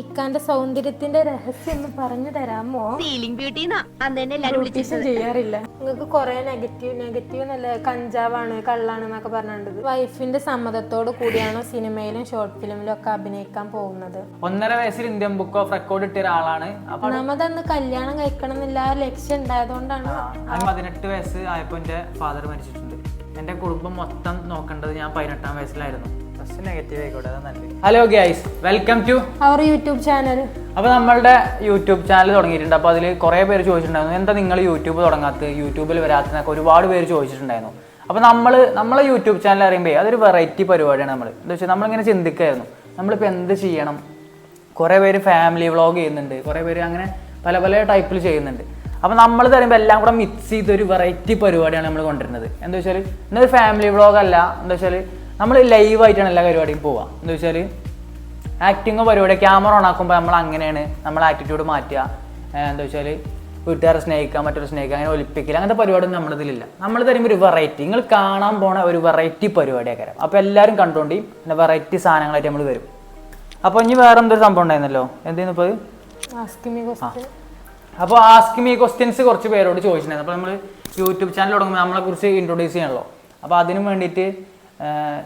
ഇക്കാന്റെ സൗന്ദര്യത്തിന്റെ രഹസ്യം ഒന്ന് പറഞ്ഞു തരാമോ? സീലിംഗ് ബ്യൂട്ടി അന്ന് എല്ലാരും ബ്യൂട്ടീഷ്യൻ ചെയ്യാറില്ല. നിങ്ങൾക്ക് കുറെ നെഗറ്റീവ് നെഗറ്റീവ് നല്ല കഞ്ചാവാണ് കള്ളാണ് എന്നൊക്കെ പറഞ്ഞിട്ടുണ്ട് വൈഫിന്റെ സമ്മതത്തോട് കൂടിയാണോ സിനിമയിലും ഷോർട്ട് ഫിലിമിലും ഒക്കെ അഭിനയിക്കാൻ പോകുന്നത്? ഒന്നര വയസ്സിൽ ഇന്ത്യൻ ബുക്ക് ഓഫ് റെക്കോർഡ് ഇട്ട ഒരാളാണ്. നമ്മതന്ന് കല്യാണം കഴിക്കണം എന്നില്ല ആ ലക്ഷ്യം ഉണ്ടായതുകൊണ്ടാണ്. പതിനെട്ട് വയസ്സ് ആയപ്പോ എന്റെ ഫാദർ മരിച്ചിട്ടുണ്ട്. എന്റെ കുടുംബം മൊത്തം നോക്കേണ്ടത് ഞാൻ പതിനെട്ടാം വയസ്സിലായിരുന്നു. ഫസ്റ്റ് നെഗറ്റീവ് ആയിക്കോട്ടെ അതാ നല്ലത്. Hello guys welcome to our YouTube channel അപ്പോൾ നമ്മളുടെ യൂട്യൂബ് ചാനൽ തുടങ്ങിയിട്ടുണ്ട്. അപ്പോൾ അതിൽ കുറേ പേര് ചോദിച്ചിട്ടുണ്ടായിരുന്നു. എന്താ നിങ്ങൾ യൂട്യൂബ് തുടങ്ങാത്ത യൂട്യൂബിൽ വരാത്ത ഒരുപാട് പേര് ചോദിച്ചിട്ടുണ്ടായിരുന്നു. അപ്പോൾ നമ്മൾ നമ്മളെ യൂട്യൂബ് ചാനൽ അറിയുമ്പോൾ അതൊരു വെറൈറ്റി പരിപാടിയാണ് നമ്മൾ എന്താ വെച്ചാൽ നമ്മളിങ്ങനെ ചിന്തിക്കായിരുന്നു. നമ്മളിപ്പോൾ എന്ത് ചെയ്യണം? കുറേ പേര് ഫാമിലി വ്ളോഗ് ചെയ്യുന്നുണ്ട്. കുറേ പേര് അങ്ങനെ പല പല ടൈപ്പിൽ ചെയ്യുന്നുണ്ട്. അപ്പോൾ നമ്മൾ തരുമ്പോൾ എല്ലാം കൂടെ മിക്സ് ചെയ്തൊരു വെറൈറ്റി പരിപാടിയാണ് നമ്മൾ കൊണ്ടുവരുന്നത്. എന്താ വെച്ചാൽ ഇന്നൊരു ഫാമിലി വ്ളോഗ് അല്ല. എന്താ വെച്ചാൽ നമ്മൾ ലൈവായിട്ടാണ് എല്ലാ പരിപാടിയും പോവുക എന്താ വെച്ചാൽ ആക്ടിങ്ങോ പരിപാടി ക്യാമറ ഓൺ ആക്കുമ്പോൾ നമ്മൾ അങ്ങനെയാണ്. നമ്മൾ ആറ്റിറ്റ്യൂഡ് മാറ്റുക. എന്താ വെച്ചാൽ വീട്ടുകാരെ സ്നേഹിക്കുക മറ്റൊരു സ്നേഹിക്കുക അങ്ങനെ ഒലിപ്പിക്കില്ല അങ്ങനത്തെ പരിപാടിയൊന്നും നമ്മുടെ ഇതിലില്ല. നമ്മൾ തരുമ്പോൾ ഒരു വെറൈറ്റി നിങ്ങൾ കാണാൻ പോണ ഒരു വെറൈറ്റി പരിപാടിയൊക്കെ അപ്പോൾ എല്ലാവരും കണ്ടുകൊണ്ട് പിന്നെ വെറൈറ്റി സാധനങ്ങളായിട്ട് നമ്മൾ വരും അപ്പോൾ ഇനി വേറെ എന്തൊരു സംഭവം ഉണ്ടായിരുന്നല്ലോ? എന്തെയ്യുന്നു ഇപ്പോൾ അപ്പോൾ ആസ്ക് മീ ക്വസ്റ്റ്യൻസ് കുറച്ച് പേരോട് ചോദിച്ചിട്ടുണ്ടായിരുന്നു. അപ്പോൾ നമ്മൾ യൂട്യൂബ് ചാനൽ തുടങ്ങുമ്പോൾ നമ്മളെ കുറിച്ച് ഇൻട്രൊഡ്യൂസ് ചെയ്യണല്ലോ. അപ്പോൾ അതിനു വേണ്ടിയിട്ട്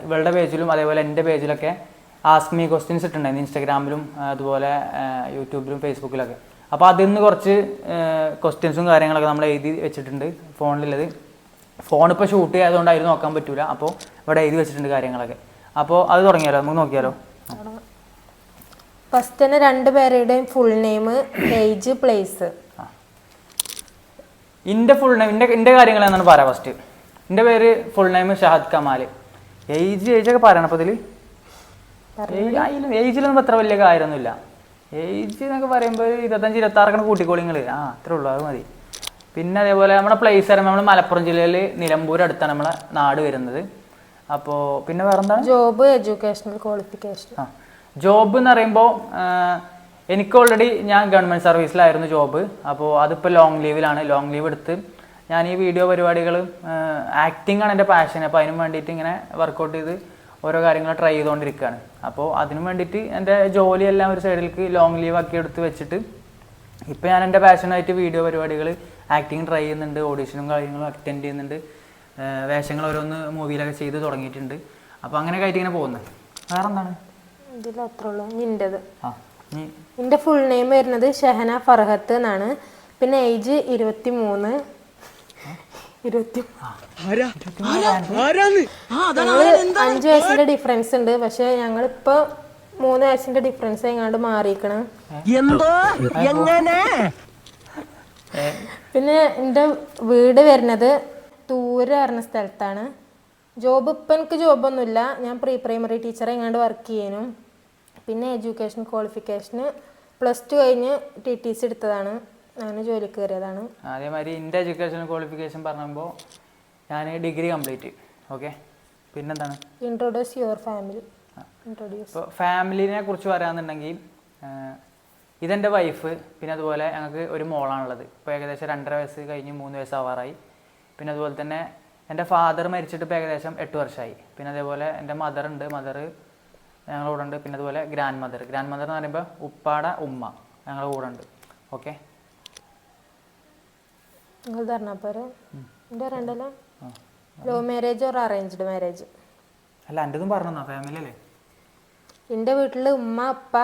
ഇവളുടെ പേജിലും അതേപോലെ എന്റെ പേജിലൊക്കെ ആസ്ക് മീ ക്വസ്റ്റ്യൻസ് ഇട്ടിട്ടുണ്ടായിരുന്നു. ഇൻസ്റ്റാഗ്രാമിലും അതുപോലെ യൂട്യൂബിലും ഫേസ്ബുക്കിലൊക്കെ അപ്പോൾ അതിൽ നിന്ന് കുറച്ച് ക്വസ്റ്റ്യൻസും കാര്യങ്ങളൊക്കെ നമ്മൾ എഴുതി വെച്ചിട്ടുണ്ട് ഫോണിലുള്ളത്. ഫോൺ ഇപ്പോൾ ഷൂട്ട് ചെയ്യാതുകൊണ്ട് അതിൽ നോക്കാൻ പറ്റൂല. അപ്പോൾ ഇവിടെ എഴുതി വെച്ചിട്ടുണ്ട് കാര്യങ്ങളൊക്കെ. അപ്പോൾ അത് തുടങ്ങിയാലോ? നമുക്ക് നോക്കിയാലോ? ഫസ്റ്റ് തന്നെ രണ്ട് പേരുടെയും ഫുൾ നെയിം പേജ് പ്ലേസ് എന്റെ ഫുൾ നെയിം എന്റെ എന്റെ കാര്യങ്ങൾ എന്നാണ് പറയാം ഫസ്റ്റ് എന്റെ പേര് full name Shahad Kamal age age ഒക്കെ പറയണം അപ്പോൾ ഇതിൽ ഏജിലൊന്നും അത്ര വലിയ കാര്യമൊന്നുമില്ല. ഏജ് എന്നൊക്കെ പറയുമ്പോൾ ഇരുപത്തഞ്ച് ഇരുപത്തി ആറൊക്കെ കൂട്ടിക്കോളിങ്ങൾ ആ അത്രേ ഉള്ളൂ അത് മതി. പിന്നെ അതേപോലെ നമ്മുടെ പ്ലേസ് പറയുമ്പോൾ നമ്മൾ മലപ്പുറം ജില്ലയിൽ നിലമ്പൂർ അടുത്താണ് നമ്മളെ നാട് വരുന്നത്. അപ്പോൾ പിന്നെ വേറെ എന്താണ് ജോബ് എഡ്യൂക്കേഷണൽ ക്വാളിഫിക്കേഷൻ ആ ജോബ് എന്ന് പറയുമ്പോൾ എനിക്ക് ഓൾറെഡി ഞാൻ ഗവൺമെന്റ് സർവീസിലായിരുന്നു ജോബ് അപ്പോൾ അതിപ്പോൾ ലോങ് ലീവിലാണ് ലോങ് ലീവ് എടുത്ത് ഞാൻ ഈ വീഡിയോ പരിപാടികൾ ആക്ടിംഗ് ആണ് എന്റെ പാഷൻ അപ്പോൾ അതിനും വേണ്ടിയിട്ട് ഇങ്ങനെ വർക്കൗട്ട് ചെയ്ത് ഓരോ കാര്യങ്ങൾ ട്രൈ ചെയ്തുകൊണ്ടിരിക്കുകയാണ് അപ്പോൾ അതിനു വേണ്ടിയിട്ട് എന്റെ ജോലിയെല്ലാം ഒരു സൈഡിലേക്ക് ലോങ് ലീവ് ആക്കി എടുത്ത് വെച്ചിട്ട് ഇപ്പോൾ ഞാൻ എന്റെ പാഷനായിട്ട് വീഡിയോ പരിപാടികൾ ആക്ടിങ് ട്രൈ ചെയ്യുന്നുണ്ട് ഓഡീഷനും കാര്യങ്ങളും അറ്റൻഡ് ചെയ്യുന്നുണ്ട്. വേഷങ്ങൾ ഓരോന്ന് മൂവിയിലൊക്കെ ചെയ്ത് തുടങ്ങിയിട്ടുണ്ട്. അപ്പോൾ അങ്ങനെ ആയിട്ട് ഇങ്ങനെ പോകുന്നത് വേറെ എന്താണ് നിന്റെത് എന്റെ ഫുൾ നെയിം വരുന്നത് ഷഹന ഫർഹത്ത് എന്നാണ്. പിന്നെ ഏജ് ഇരുപത്തി മൂന്ന് അഞ്ച് വയസ്സിന്റെ ഡിഫറൻസ് ഉണ്ട്. പക്ഷെ ഞങ്ങളിപ്പോ മൂന്ന് വയസ്സിന്റെ ഡിഫറൻസ് എങ്ങാണ്ട് മാറിയിക്കണ് എന്തോ? എങ്ങനെ? പിന്നെ എന്റെ വീട് വരുന്നത് തൂര് പറഞ്ഞ സ്ഥലത്താണ്. ജോബ് ഇപ്പം എനിക്ക് ജോബൊന്നുമില്ല ഞാൻ പ്രീ പ്രൈമറി ടീച്ചറെ എങ്ങാണ്ട് വർക്ക് ചെയ്യാനും. പിന്നെ എഡ്യൂക്കേഷൻ ക്വാളിഫിക്കേഷന് പ്ലസ് ടു കഴിഞ്ഞ് ടി ടി സി എടുത്തതാണ്. അങ്ങനെ ജോലിക്ക് കയറിയതാണ്. അതേമാതിരി എന്റെ എഡ്യൂക്കേഷൻ ക്വാളിഫിക്കേഷൻ പറയുമ്പോൾ ഞാൻ ഡിഗ്രി കംപ്ലീറ്റ്. ഓക്കെ? പിന്നെന്താണ്? ഇൻട്രൊഡ്യൂസ് യുവർ ഫാമിലി ഇൻട്രൊഡ്യൂസ് ഇപ്പോൾ ഫാമിലിനെ കുറിച്ച് പറയാന്നുണ്ടെങ്കിൽ ഇതെന്റെ ഇതെന്റെ വൈഫ് പിന്നെ അതുപോലെ ഞങ്ങൾക്ക് ഒരു മോളാണുള്ളത്. ഇപ്പോൾ ഏകദേശം രണ്ടര വയസ്സ് കഴിഞ്ഞ് മൂന്ന് വയസ്സാവാറായി പിന്നെ അതുപോലെ തന്നെ എന്റെ ഫാദർ മരിച്ചിട്ട് ഇപ്പോൾ ഏകദേശം എട്ട് വർഷമായി പിന്നെ അതേപോലെ എന്റെ മദർ ഉണ്ട്. മദർ ഞങ്ങളുടെ കൂടെ ഉണ്ട്. പിന്നെ അതുപോലെ ഗ്രാൻഡ് മദർ ഗ്രാൻഡ് മദർ എന്ന് പറയുമ്പോൾ ഉപ്പാടെ ഉമ്മ ഞങ്ങളുടെ കൂടെ ഉണ്ട്. ഓക്കെ? നിങ്ങൾ പറഞ്ഞ പോരെ? എന്റെ പറയണ്ടല്ലോ love marriage or arranged marriage അല്ല എന്റെതും പറഞ്ഞോ ഫാമിലി അല്ലേ? എന്റെ വീട്ടിൽ ഉമ്മ അപ്പ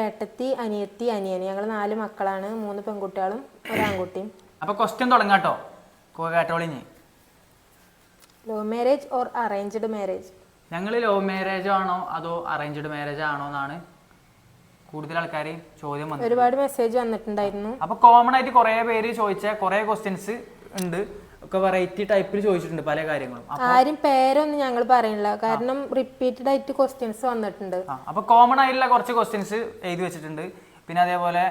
ഏട്ടത്തി അനിയത്തി അനിയൻ ഞങ്ങൾ നാല് മക്കളാണ്. മൂന്ന് പെൺകുട്ടികളും ഒരാൺകുട്ടിയും അപ്പൊ ക്വസ്റ്റ്യൻ തുടങ്ങാട്ടോ. കേട്ടോളിഞ്ഞ് love marriage or arranged marriage ഞങ്ങൾ ലവ് മാരേജ് ആണോ അതോ അറേഞ്ച്ഡ് മാരേജ് ആണോ എന്നാണ് കൂടുതൽ ആൾക്കാർ ചോദ്യം വന്നു ഒരുപാട് മെസ്സേജ് വന്നിട്ടുണ്ടായിരുന്നു. അപ്പൊ കോമൺ ആയിട്ട് കുറെ പേര് ചോദിച്ച കുറെ ക്വസ്റ്റ്യൻസ് ഉണ്ട്. ഒക്കെ വെറൈറ്റി ടൈപ്പിൽ ചോദിച്ചിട്ടുണ്ട് പല കാര്യങ്ങളും. ആരും പേരൊന്നും ഞങ്ങൾ പറയുന്നില്ല കാരണം റിപ്പീറ്റഡ് ആയിട്ട് ക്വസ്റ്റ്യൻസ് വന്നിട്ടുണ്ട്. അപ്പൊ കോമൺ ആയിട്ടുള്ള കുറച്ച് ക്വസ്റ്റ്യൻസ് എഴുതി വെച്ചിട്ടുണ്ട്. പിന്നെ അതേപോലെ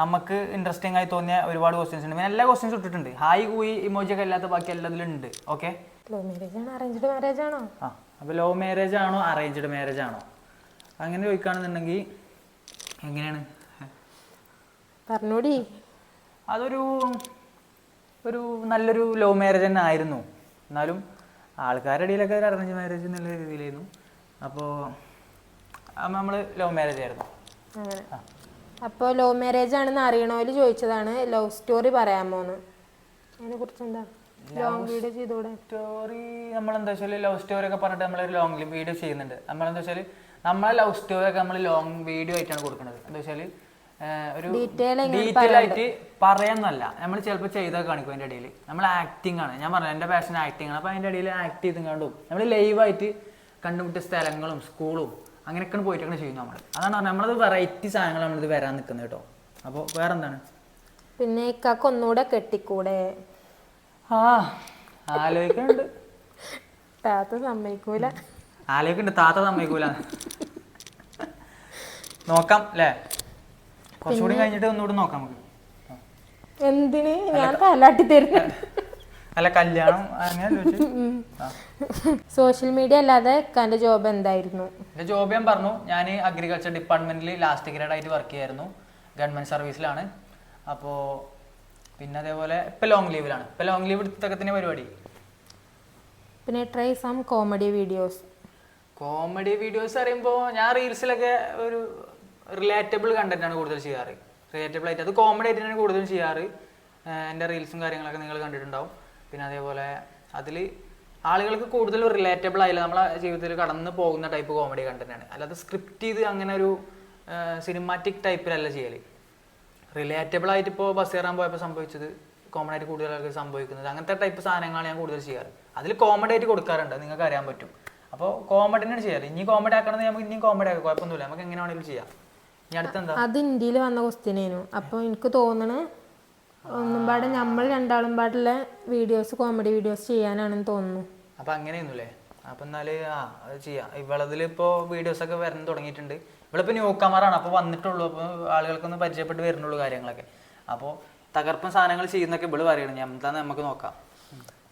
നമുക്ക് ഇൻട്രസ്റ്റിംഗ് ആയി തോന്നിയ ഒരുപാട് ക്വസ്റ്റ്യൻസ് ഉണ്ട്. പിന്നെ എല്ലാ ക്വസ്റ്റ്യൻസ് ഇട്ടിട്ടുണ്ട്. ഹായ് കൂയി ഇമോജി ഒക്കെ അല്ലാത്ത ബാക്കി എല്ലാത്തിലും ഉണ്ട് ഓക്കെ ലവ് മാരേജ് ആണോ? അറേഞ്ച്ഡ് മാരേജ് ആണോ? ആ അപ്പൊ ലവ് മാരേജ് ആണോ? അറേഞ്ച്ഡ് മാരേജ് ആണോ? അങ്ങനെ ചോദിക്കുകയാണെന്നുണ്ടെങ്കിൽ എങ്ങനെയാണ്? പറഞ്ഞൂടി. അതൊരു ഒരു നല്ലൊരു ലവ് മാരേജ് തന്നെ ആയിരുന്നു. എന്നാലും ആൾക്കാരുടെ ഇടയിലൊക്കെ ഒരു അറേഞ്ച് മാരേജ് എന്നുള്ള രീതിയിലായിരുന്നു. അപ്പോൾ നമ്മൾ ലവ് മാരേജ് ആയിരുന്നു. അപ്പോൾ ലവ് മാരേജ് ആണെന്ന് അറിയണോൽ ചോദിച്ചതാണ് ലവ് സ്റ്റോറി പറയാമോന്ന്. അതിനെ കുറിച്ച് എന്താ? ലോങ് വീഡിയോ ചെയ്തുകൂടെ സ്റ്റോറി നമ്മളെന്താ വെച്ചാൽ ലവ് സ്റ്റോറി ഒക്കെ പറഞ്ഞിട്ട് നമ്മളൊരു ലോങ് വീഡിയോ ചെയ്യുന്നുണ്ട്. നമ്മളെന്താ വെച്ചാൽ നമ്മളെ ലവ് സ്റ്റോറി ഒക്കെ നമ്മൾ ലോങ് വീഡിയോ ആയിട്ടാണ് കൊടുക്കുന്നത് എന്താ വെച്ചാൽ ഒരു ഡീറ്റെയിൽ ആയിട്ട് പറയാന്നല്ല. നമ്മൾ ചിലപ്പോൾ ചെയ്തൊക്കെ കാണിക്കും അതിന്റെ ഇടയിൽ നമ്മൾ ആക്ടിങ് ആണ്. ഞാൻ പറഞ്ഞു എന്റെ പാഷൻ ആക്ടിങ് ആണ്. അപ്പോൾ അതിന്റെ ഇടയിൽ ആക്ട് ചെയ്തും കണ്ടും നമ്മൾ ലൈവായിട്ട് കണ്ടുമുട്ടിയ സ്ഥലങ്ങളും സ്കൂളും അങ്ങനെയൊക്കെയാണ് പോയിട്ടൊക്കെ ചെയ്യുന്നത് നമ്മൾ അതാണ് പറഞ്ഞത്. നമ്മളത് വെറൈറ്റി സാധനങ്ങൾ നമ്മളിത് വരാൻ നിൽക്കുന്നത് കേട്ടോ. അപ്പോൾ വേറെന്താണ്? പിന്നെ ഇക്കാക്ക് ഒന്നുകൂടെ കെട്ടിക്കൂടെ? ആ ആലോചിക്കുന്നുണ്ട് താത്ത സമ്മതിക്കൂല. ആലോചിക്കുന്നുണ്ട് താത്ത സമ്മതിക്കൂല. നോക്കാം അല്ലേ കുറച്ചുകൂടി കഴിഞ്ഞിട്ട് ഒന്നുകൂടി നോക്കാം നമുക്ക്. എന്തിന്? ഞാൻ തലാട്ടി തരുന്നത് അല്ല കല്യാണം. സോഷ്യൽ മീഡിയ അല്ലാതെ എന്റെ ജോബ് എന്തായിരുന്നു? എന്റെ ജോബ് ഞാൻ പറഞ്ഞു. ഞാൻ അഗ്രികൾച്ചർ ഡിപ്പാർട്ട്മെന്റിൽ ലാസ്റ്റ് ഗ്രേഡ് ആയിട്ട് വർക്ക് ചെയ്യായിരുന്നു. ഗവൺമെന്റ് സർവീസിലാണ് അപ്പോ പിന്നെ അതേപോലെ ഇപ്പം ലോങ് ലീവിലാണ് ഇപ്പം ലോങ് ലീവ് എടുത്തൊക്കെ പരിപാടി? പിന്നെ try some comedy videos comedy videos പറയുമ്പോൾ ഞാൻ റീൽസിലൊക്കെ ഒരു റിലേറ്റബിൾ കണ്ടന്റ് ആണ് കൂടുതൽ ചെയ്യാറ്. റിലേറ്റബിൾ ആയിട്ട് അത് കോമഡി ആയിട്ടാണ് കൂടുതലും ചെയ്യാറ്. എന്റെ റീൽസും കാര്യങ്ങളൊക്കെ നിങ്ങൾ കണ്ടിട്ടുണ്ടാവും. പിന്നെ അതേപോലെ അതിൽ ആളുകൾക്ക് കൂടുതൽ റിലേറ്റബിൾ ആയില്ല. നമ്മളെ ജീവിതത്തിൽ കടന്നു പോകുന്ന ടൈപ്പ് കോമഡി കണ്ടന്റാണ് അല്ലാതെ സ്ക്രിപ്റ്റ് ചെയ്ത് അങ്ങനെ ഒരു സിനിമാറ്റിക് ടൈപ്പിലല്ല ചെയ്യൽ റിലേറ്റബിൾ ആയിട്ട് ഇപ്പോൾ ബസ് കയറാൻ പോയപ്പോൾ സംഭവിച്ചത് കോമഡി ആയിട്ട് കൂടുതൽ ആൾക്ക് സംഭവിക്കുന്നത്. അങ്ങനത്തെ ടൈപ്പ് സാധനങ്ങളാണ് ഞാൻ കൂടുതൽ ചെയ്യാറ്. അതിൽ കോമഡി ആയിട്ട് കൊടുക്കാറുണ്ട്. നിങ്ങൾക്ക് അറിയാൻ പറ്റും. അപ്പോൾ തന്നെ ചെയ്യാറ്. ഇനി കോമഡി ആക്കണമെന്ന് നമുക്ക് ഇനിയും കോമഡി ആക്കാം. കുഴപ്പമൊന്നുമില്ല. നമുക്ക് എങ്ങനെ വേണമെങ്കിലും ചെയ്യാം. ഇനി അടുത്തെന്താ അത് ഇന്ത്യയിൽ വന്ന ക്വസ്റ്റ്യനേനു അപ്പോൾ എനിക്ക് തോന്നണ് ഒന്നും പാടെ നമ്മൾ രണ്ടാളും പാടുള്ള വീഡിയോസ് കോമഡി വീഡിയോസ് ചെയ്യാനാണെന്ന് തോന്നുന്നു. അപ്പോൾ അങ്ങനെയൊന്നുമില്ലേ? അപ്പം എന്നാൽ ആ അത് ചെയ്യാം. ഇവളതിൽ ഇപ്പോൾ വീഡിയോസൊക്കെ വരാൻ തുടങ്ങിയിട്ടുണ്ട്. ഇവളിപ്പോൾ ന്യൂ കമറാണ് അപ്പോൾ വന്നിട്ടുള്ളൂ. അപ്പോൾ ആളുകൾക്കൊന്ന് പരിചയപ്പെട്ട് വരുന്നുള്ളൂ കാര്യങ്ങളൊക്കെ. അപ്പോൾ തകർപ്പൻ സാധനങ്ങൾ ചെയ്യുന്നൊക്കെ ഇവൾ പറയണം. ഞാൻ എന്താന്ന് നമുക്ക് നോക്കാം.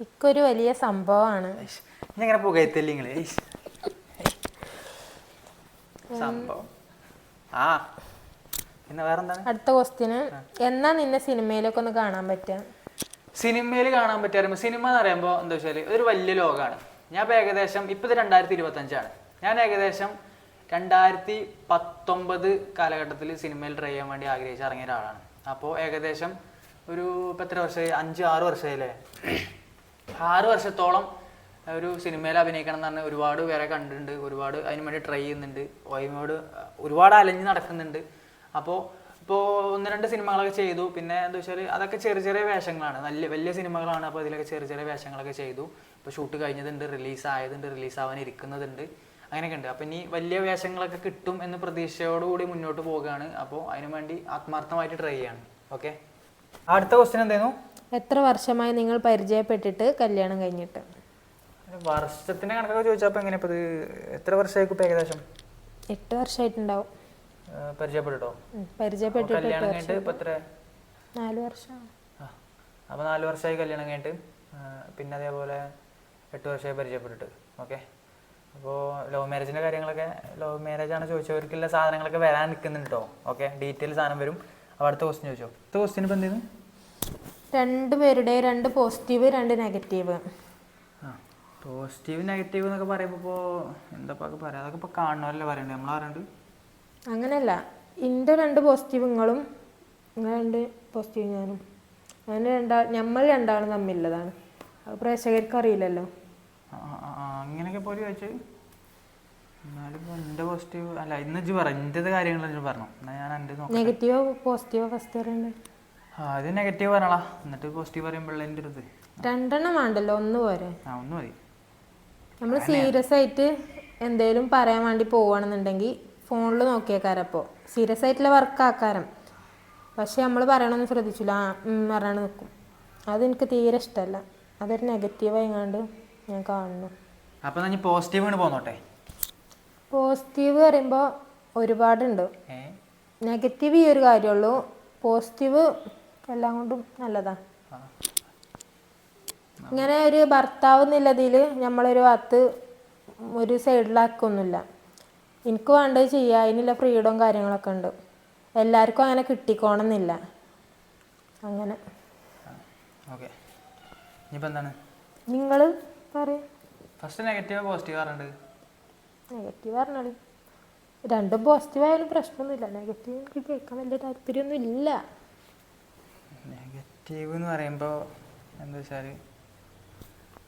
ഇക്കൊരു വലിയ സംഭവമാണ്. ഇനി പുകയത്തില്ല നിങ്ങൾ? സംഭവം. ആ. പിന്നെ വേറെന്താണ്? അടുത്ത ക്വസ്റ്റ്യന് എന്നാ നിന്നെ സിനിമയിലൊക്കെ ഒന്ന് കാണാൻ പറ്റുക? സിനിമയിൽ കാണാൻ പറ്റിയ സിനിമ എന്ന് പറയുമ്പോൾ എന്താ വെച്ചാൽ ഒരു വലിയ ലോകമാണ്. ഞാൻ ഇപ്പോൾ ഏകദേശം ഇപ്പം ഇത് രണ്ടായിരത്തി ഇരുപത്തഞ്ചാണ് ഞാൻ ഏകദേശം രണ്ടായിരത്തി പത്തൊമ്പത് കാലഘട്ടത്തിൽ സിനിമയിൽ ട്രൈ ചെയ്യാൻ വേണ്ടി ആഗ്രഹിച്ച് ഇറങ്ങിയ ഒരാളാണ്. അപ്പോൾ ഏകദേശം ഒരു ഇപ്പം എത്ര വർഷമായി? അഞ്ച് ആറ് വർഷമായില്ലേ? ആറ് വർഷത്തോളം ഒരു സിനിമയിൽ അഭിനയിക്കണം എന്ന് പറഞ്ഞാൽ ഒരുപാട് പേരെ കണ്ടിട്ടുണ്ട് ഒരുപാട് അതിന് വേണ്ടി ട്രൈ ചെയ്യുന്നുണ്ട്. അതിനോട് ഒരുപാട് അലഞ്ഞ് നടക്കുന്നുണ്ട്. അപ്പോൾ ഇപ്പോൾ ഒന്ന് രണ്ട് സിനിമകളൊക്കെ ചെയ്തു. പിന്നെ എന്താ വെച്ചാൽ അതൊക്കെ ചെറിയ ചെറിയ വേഷങ്ങളാണ്. നല്ല വലിയ സിനിമകളാണ് അപ്പോൾ അതിലൊക്കെ ചെറിയ ചെറിയ വേഷങ്ങളൊക്കെ ചെയ്തു. ഇപ്പോൾ ഷൂട്ട് കഴിഞ്ഞതുണ്ട് റിലീസ് ആയതുണ്ട് റിലീസ് ആവാൻ ഇരിക്കുന്നതുണ്ട്. അങ്ങനെയൊക്കെ ഉണ്ട്. അപ്പോൾ ഇനി വലിയ വേഷങ്ങളൊക്കെ കിട്ടും എന്ന പ്രതീക്ഷയോടുകൂടി മുന്നോട്ട് പോവുകയാണ്. അപ്പോൾ അതിനു വേണ്ടി ആത്മാർത്ഥമായിട്ട് ട്രൈ ചെയ്യാണ്. ഓക്കെ? അടുത്ത ക്വസ്റ്റ്യൻ എന്തായിരുന്നു? എത്ര വർഷമായി നിങ്ങൾ പരിചയപ്പെട്ടിട്ട് കല്യാണം കഴിഞ്ഞിട്ട്? വർഷത്തിന്റെ കണക്കൊക്കെ ചോദിച്ചപ്പോൾ എങ്ങനെ ഇത്? എത്ര വർഷമായിരിക്കും ഏകദേശം? എട്ട് വർഷമായിട്ടുണ്ടാവും. പരിചയപ്പെട്ടോ അപ്പൊ പരിചയപ്പെട്ടിട്ട് എട്ട് കല്യാണം കഴിഞ്ഞിട്ട് ഇപ്പൊ എത്ര? നാല് വർഷം. ആ അപ്പോൾ നാല് വർഷമായി കല്യാണം കഴിഞ്ഞിട്ട് പിന്നെ അതേപോലെ എട്ട് വർഷമായി പരിചയപ്പെട്ടിട്ട് ഓക്കെ? അപ്പോൾ ലവ് മാരേജിന്റെ കാര്യങ്ങളൊക്കെ ലവ് മാരേജ് ആണ് ചോദിച്ചവർക്കുള്ള സാധനങ്ങളൊക്കെ വരാൻ നിൽക്കുന്നുണ്ടോ ഓക്കെ? ഡീറ്റെയിൽ സാധനം വരും. അപ്പോൾ അടുത്ത ക്വസ്റ്റ്യൻ ചോദിച്ചോ. അടുത്ത ക്വസ്റ്റ്യൻ ഇപ്പം എന്തെയ്യുന്നു രണ്ട് പേരുടെ രണ്ട് പോസിറ്റീവ് രണ്ട് നെഗറ്റീവ്. പോസിറ്റീവ് നെഗറ്റീവ് എന്നൊക്കെ പറയുമ്പോൾ ഇപ്പോൾ എന്താ പറയാം? അതൊക്കെ ഇപ്പോൾ കാണുന്നവരല്ലേ പറയണ്ടേ? നമ്മൾ പറയുന്നുണ്ട് അങ്ങനെയല്ല. എന്റെ രണ്ട് പോസിറ്റീവ് നിങ്ങളും നിങ്ങളെ രണ്ട് പോസിറ്റീവ് ഞാനും. അങ്ങനെ രണ്ടാ നമ്മൾ രണ്ടാളും തമ്മിലുള്ളതാണ് അത് പ്രേക്ഷകർക്ക് അറിയില്ലല്ലോ. അങ്ങനെയൊക്കെ പോലെ ചോദിച്ചു എന്നാലും ഇപ്പോൾ എന്റെ പോസിറ്റീവ് അല്ല ഇന്ന് ഇജ്ജ് പറ എന്റെത് കാര്യങ്ങൾ ഇജ്ജ് പറഞ്ഞു? എന്നാൽ ഞാൻ എന്റെ നെഗറ്റീവോ പോസിറ്റീവോ ഫസ്റ്റ് പറയുന്നത് ആ അത് നെഗറ്റീവ് പറഞ്ഞോളാ. എന്നിട്ട് പോസിറ്റീവ് പറയുമ്പോഴേ എന്റെ ഒരു ഇത് രണ്ടെണ്ണം വേണ്ടല്ലോ. ഒന്ന് പോരെ. ആ ഒന്ന് മതി. നമ്മൾ സീരിയസ് ആയിട്ട് എന്തേലും പറയാൻ വേണ്ടി പോവുകയാണെന്നുണ്ടെങ്കിൽ ഫോണിൽ നോക്കിയേക്കാരപ്പോൾ സീരിയസ് ആയിട്ടുള്ള വർക്ക് ആക്കാരം. പക്ഷെ നമ്മൾ പറയണമെന്ന് ശ്രദ്ധിച്ചില്ല ആ പറഞ്ഞാണ് നിൽക്കും അതെനിക്ക് തീരെ ഇഷ്ടമല്ല അതൊരു നെഗറ്റീവായി കണ്ട് ഞാൻ കാണുന്നു. അപ്പോൾ ഞാൻ പോസിറ്റീവ് പോന്നോട്ടെ? പോസിറ്റീവ് പറയുമ്പോൾ ഒരുപാടുണ്ട്. നെഗറ്റീവ് ഈ ഒരു കാര്യമുള്ളൂ പോസിറ്റീവ് എല്ലാം കൊണ്ടും നല്ലതാണ്. ഇങ്ങനെ ഒരു ഭർത്താവ് എന്നുള്ളതിൽ നമ്മളൊരു ഭാഗത്ത് ഒരു സൈഡിലാക്കൊന്നുമില്ല. എനിക്ക് വേണ്ടത് ചെയ്യുക അതിനുള്ള ഫ്രീഡവും കാര്യങ്ങളൊക്കെ ഉണ്ട്. എല്ലാവർക്കും അങ്ങനെ കിട്ടിക്കോണമെന്നില്ല അങ്ങനെ. നിങ്ങൾ പറയും. ഫസ്റ്റ് നെഗറ്റീവ് പോസിറ്റീവ് പറഞ്ഞിട്ട് നെഗറ്റീവ് പറഞ്ഞോളി രണ്ടും പോസിറ്റീവ് ആയാലും പ്രശ്നമൊന്നുമില്ല. നെഗറ്റീവ് എനിക്ക് കേൾക്കാൻ വലിയ താല്പര്യമൊന്നും ഇല്ല നെഗറ്റീവ് എന്ന് പറയുമ്പോൾ എന്താ വെച്ചാൽ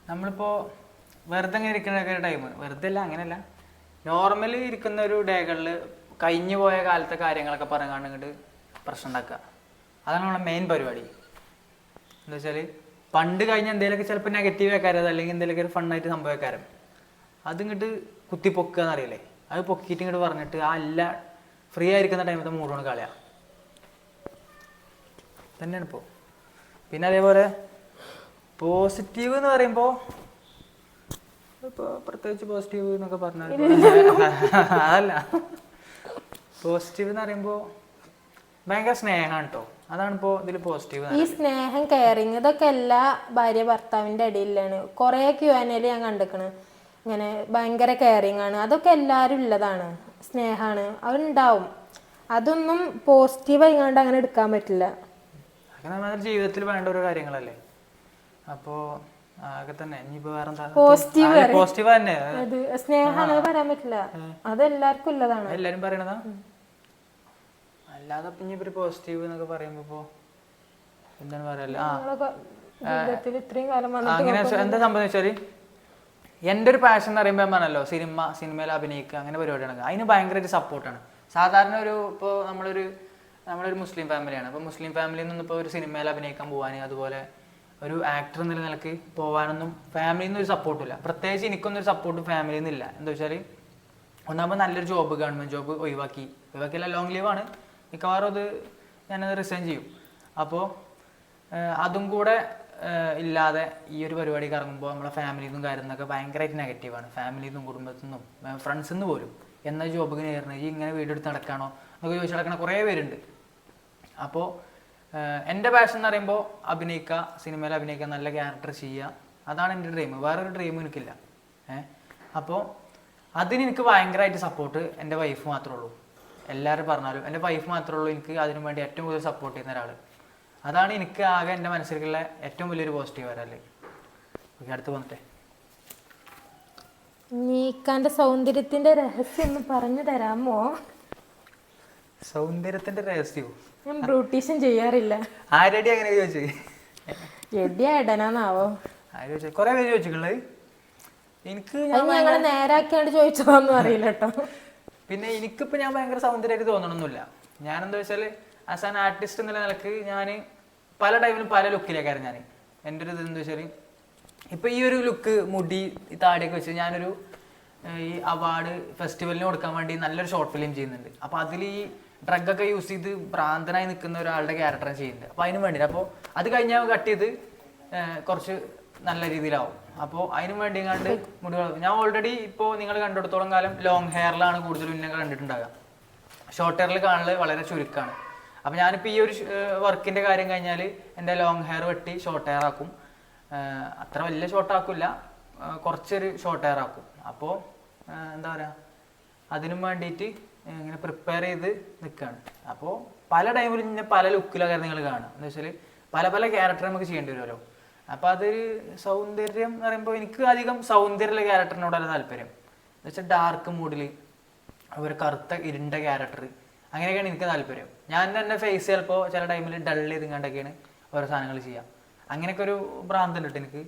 നമ്മളിപ്പോൾ വെറുതെ ഇങ്ങനെ ഇരിക്കുന്ന ടൈം വെറുതെ അല്ല അങ്ങനെയല്ല. നോർമലി ഇരിക്കുന്ന ഒരു ഡേകളിൽ കഴിഞ്ഞു പോയ കാലത്തെ കാര്യങ്ങളൊക്കെ പറഞ്ഞാണ്ട് ഇങ്ങോട്ട് പ്രശ്നം ഉണ്ടാക്കുക അതാണ് നമ്മളെ മെയിൻ പരിപാടി. എന്താ വെച്ചാൽ പണ്ട് കഴിഞ്ഞ എന്തെങ്കിലുമൊക്കെ ചിലപ്പോൾ നെഗറ്റീവ് ആക്കാരത് അല്ലെങ്കിൽ എന്തെങ്കിലുമൊക്കെ ഒരു ഫണ്ണായിട്ട് സംഭവിക്കാരം അത് ഇങ്ങോട്ട് കുത്തി പൊക്കുക എന്നറിയില്ലേ അത് പൊക്കിയിട്ട് ഇങ്ങോട്ട് പറഞ്ഞിട്ട് ആ അല്ല ഫ്രീ ആയിരിക്കുന്ന ടൈമത്തെ മൂടോണ് കളയാ. തന്നെയാണ് ഇപ്പോൾ പിന്നെ അതേപോലെ പോസിറ്റീവ് എന്ന് പറയുമ്പോൾ ഇപ്പോൾ പ്രത്യേകിച്ച് പോസിറ്റീവ് എന്നൊക്കെ പറഞ്ഞാൽ അതല്ല. പോസിറ്റീവ് എന്ന് പറയുമ്പോൾ ഭയങ്കര സ്നേഹമാണ് കേട്ടോ അതാണ് ഇപ്പോ ഇതിൽ പോസിറ്റീവ് ഈ സ്നേഹം കെയറിങ് ഇതൊക്കെ എല്ലാ ഭാര്യ ഭർത്താവിന്റെ ഇടയിലാണ് കുറെ ക്യു ഞാൻ കണ്ടിക്കണ്. ഇങ്ങനെ ഭയങ്കര കെയറിങ് ആണ്. അതൊക്കെ എല്ലാരും ഉള്ളതാണ്. സ്നേഹമാണ് അവരുണ്ടാവും അതൊന്നും പോസിറ്റീവ് ആയിക്കാണ്ട് അങ്ങനെ എടുക്കാൻ പറ്റില്ല. ജീവിതത്തിൽ വേണ്ട ഒരു കാര്യങ്ങളല്ലേ? എന്താ Positive പോസിറ്റീവ് തന്നെ. അത് സ്നേഹമാണ് അത് പറയാൻ പറ്റില്ല. അത് എല്ലാവർക്കും ഉള്ളതാണ്. എല്ലാരും പറയണതാ? അല്ലാതെ പിന്നെ ഇവർ പോസിറ്റീവ് എന്നൊക്കെ പറയുമ്പോ ഇപ്പോ എന്താണ് പറയല്ലേ ആ. അങ്ങനെ എന്താ സംഭവം എന്റെ ഒരു പാഷൻ എന്ന് പറയുമ്പോൾ പറഞ്ഞല്ലോ സിനിമ സിനിമയിൽ അഭിനയിക്കുക അങ്ങനെ പരിപാടിയാണ് അതിന് ഭയങ്കരമായിട്ട് സപ്പോർട്ടാണ് സാധാരണ ഒരു ഇപ്പോൾ നമ്മളൊരു നമ്മളൊരു മുസ്ലിം ഫാമിലിയാണ് അപ്പോൾ മുസ്ലിം ഫാമിലിയിൽ നിന്ന് ഇപ്പോൾ ഒരു സിനിമയിൽ അഭിനയിക്കാൻ പോകാൻ അതുപോലെ ഒരു ആക്ടർ എന്നുള്ള നിലയ്ക്ക് പോകാനൊന്നും ഫാമിലിയിൽ നിന്ന് ഒരു സപ്പോർട്ടില്ല പ്രത്യേകിച്ച് എനിക്കൊന്നും ഒരു സപ്പോർട്ട് ഫാമിലിയിൽ നിന്നില്ല എന്താ വെച്ചാൽ ഒന്നാമത് നല്ലൊരു ജോബ് ഗവൺമെന്റ് ജോബ് ഒഴിവാക്കി. ഒഴിവാക്കിയല്ല ലോങ് ലീവാണ് മിക്കവാറും അത് ഞാനത് റിസൈൻ ചെയ്യും. അപ്പോൾ അതും കൂടെ ഇല്ലാതെ ഈ ഒരു പരിപാടി കറങ്ങുമ്പോൾ നമ്മളെ ഫാമിലിയിൽ നിന്നും കാര്യം നിന്നൊക്കെ ഭയങ്കരമായിട്ട് നെഗറ്റീവാണ് ഫാമിലിയിൽ നിന്നും കുടുംബത്തിൽ നിന്നും ഫ്രണ്ട്സിൽ നിന്ന് പോലും. എന്നാ ജോബ് കയറുന്നത് ഈ ഇങ്ങനെ വീടെടുത്ത് നടക്കാണോ? എന്നൊക്കെ ചോദിച്ചു നടക്കണ കുറേ പേരുണ്ട്. അപ്പോൾ എന്റെ പാഷൻ എന്ന് പറയുമ്പോൾ അഭിനയിക്കുക സിനിമയിൽ അഭിനയിക്കുക നല്ല ക്യാരക്ടർ ചെയ്യുക. അതാണ് എന്റെ ഡ്രീം വേറൊരു ഡ്രീം എനിക്കില്ല. ഏഹ് അപ്പോൾ അതിന് എനിക്ക് ഭയങ്കരമായിട്ട് സപ്പോർട്ട് എന്റെ വൈഫ് മാത്രമേ ഉള്ളൂ. എല്ലാവരും പറഞ്ഞാലും എന്റെ വൈഫ് മാത്രമേ ഉള്ളൂ എനിക്ക് അതിനു വേണ്ടി ഏറ്റവും കൂടുതൽ സപ്പോർട്ട് ചെയ്യുന്ന ഒരാൾ അതാണ് എനിക്ക് ആകെ എന്റെ മനസ്സിലുള്ള ഏറ്റവും വലിയൊരു പോസിറ്റീവ് വരാൽ. ഓക്കെ അടുത്ത് വന്നിട്ടെ. നീക്കാന്റെ സൗന്ദര്യത്തിന്റെ രഹസ്യം ഒന്ന് പറഞ്ഞു തരാമോ? സൗന്ദര്യത്തിന്റെ രഹസ്യവും ഞാൻ ബ്രൂട്ടീഷൻ ചെയ്യാറില്ല. ആരടി അങ്ങനെ ചോദിച്ചു? എടിയാ ഇടനാന്നാവോ ആര് ചോദിച്ചു? കുറേ പേര് ചോദിച്ചിട്ടുള്ളത് എനിക്ക് ഞാൻ അത് ഞങ്ങൾ നേരാക്കിയാണ്ട് ചോദിച്ചതൊന്നും അറിയില്ല കേട്ടോ. പിന്നെ എനിക്കിപ്പോൾ ഞാൻ ഭയങ്കര സൗന്ദര്യമായിട്ട് തോന്നണമെന്നില്ല ഞാൻ എന്താ വെച്ചാൽ ആസ് ആൻ ആർട്ടിസ്റ്റ് എന്നുള്ള നിലയ്ക്ക് ഞാൻ പല ടൈമിലും പല ലുക്കിലേക്കായിരുന്നു ഞാൻ എന്റെ ഒരു ഇത് എന്താ വെച്ചാൽ ഇപ്പൊ ഈ ഒരു ലുക്ക് മുടി താടിയൊക്കെ വെച്ച് ഞാനൊരു ഈ അവാർഡ് ഫെസ്റ്റിവലിന് കൊടുക്കാൻ വേണ്ടി നല്ലൊരു ഷോർട്ട് ഫിലിം ചെയ്യുന്നുണ്ട്. അപ്പോൾ അതിൽ ഈ ഡ്രഗൊക്കെ യൂസ് ചെയ്ത് ഭ്രാന്തനായി നിൽക്കുന്ന ഒരാളുടെ ക്യാരക്ടറാണ് ചെയ്യുന്നത്. അപ്പോൾ അതിനും വേണ്ടിയിട്ട്. അപ്പോൾ അത് കഴിഞ്ഞാൽ കട്ട് ചെയ്ത് കുറച്ച് നല്ല രീതിയിലാവും. അപ്പോൾ അതിനും വേണ്ടി കണ്ട് മുടി ഞാൻ ഓൾറെഡി ഇപ്പോൾ നിങ്ങൾ കണ്ടെടുത്തോളം കാലം ലോങ് ഹെയറിലാണ് കൂടുതൽ ഉന്നങ്ങൾ കണ്ടിട്ടുണ്ടാകുക ഷോർട്ട് ഹെയറിൽ കാണൽ വളരെ ചുരുക്കമാണ് അപ്പോൾ ഞാനിപ്പോൾ ഈ ഒരു വർക്കിന്റെ കാര്യം കഴിഞ്ഞാൽ എന്റെ ലോങ് ഹെയർ വെട്ടി ഷോർട്ട് ഹെയർ ആക്കും. അത്ര വലിയ ഷോർട്ട് ആക്കില്ല. കുറച്ചൊരു ഷോർട്ട് ഹെയർ ആക്കും. അപ്പോൾ എന്താ പറയുക അതിനും വേണ്ടിയിട്ട് ഇങ്ങനെ പ്രിപ്പയർ ചെയ്ത് നിൽക്കുകയാണ് അപ്പോൾ പല ടൈമിലും ഇങ്ങനെ പല ലുക്കിലൊക്കെ നിങ്ങൾ കാണുക. എന്ന് വെച്ചാൽ പല പല ക്യാരക്ടർ നമുക്ക് ചെയ്യേണ്ടി വരുമല്ലോ. അപ്പോൾ അതൊരു സൗന്ദര്യം എന്ന് പറയുമ്പോൾ എനിക്ക് അധികം സൗന്ദര്യമുള്ള ക്യാരക്ടറിനോടല്ല താല്പര്യം. എന്ന് വെച്ചാൽ ഡാർക്ക് മൂഡിൽ ഒരു കറുത്ത ഇരുണ്ട ക്യാരക്ടർ അങ്ങനെയൊക്കെയാണ് എനിക്ക് താല്പര്യം. ഞാൻ തന്നെ ഫേസ് ചിലപ്പോൾ ചില ടൈമിൽ ഡൾ ചെയ്ത് കണ്ടൊക്കെയാണ് ഓരോ സാധനങ്ങൾ ചെയ്യുക അങ്ങനെയൊക്കെ ഒരു ഭ്രാന്തുണ്ട് എനിക്ക്.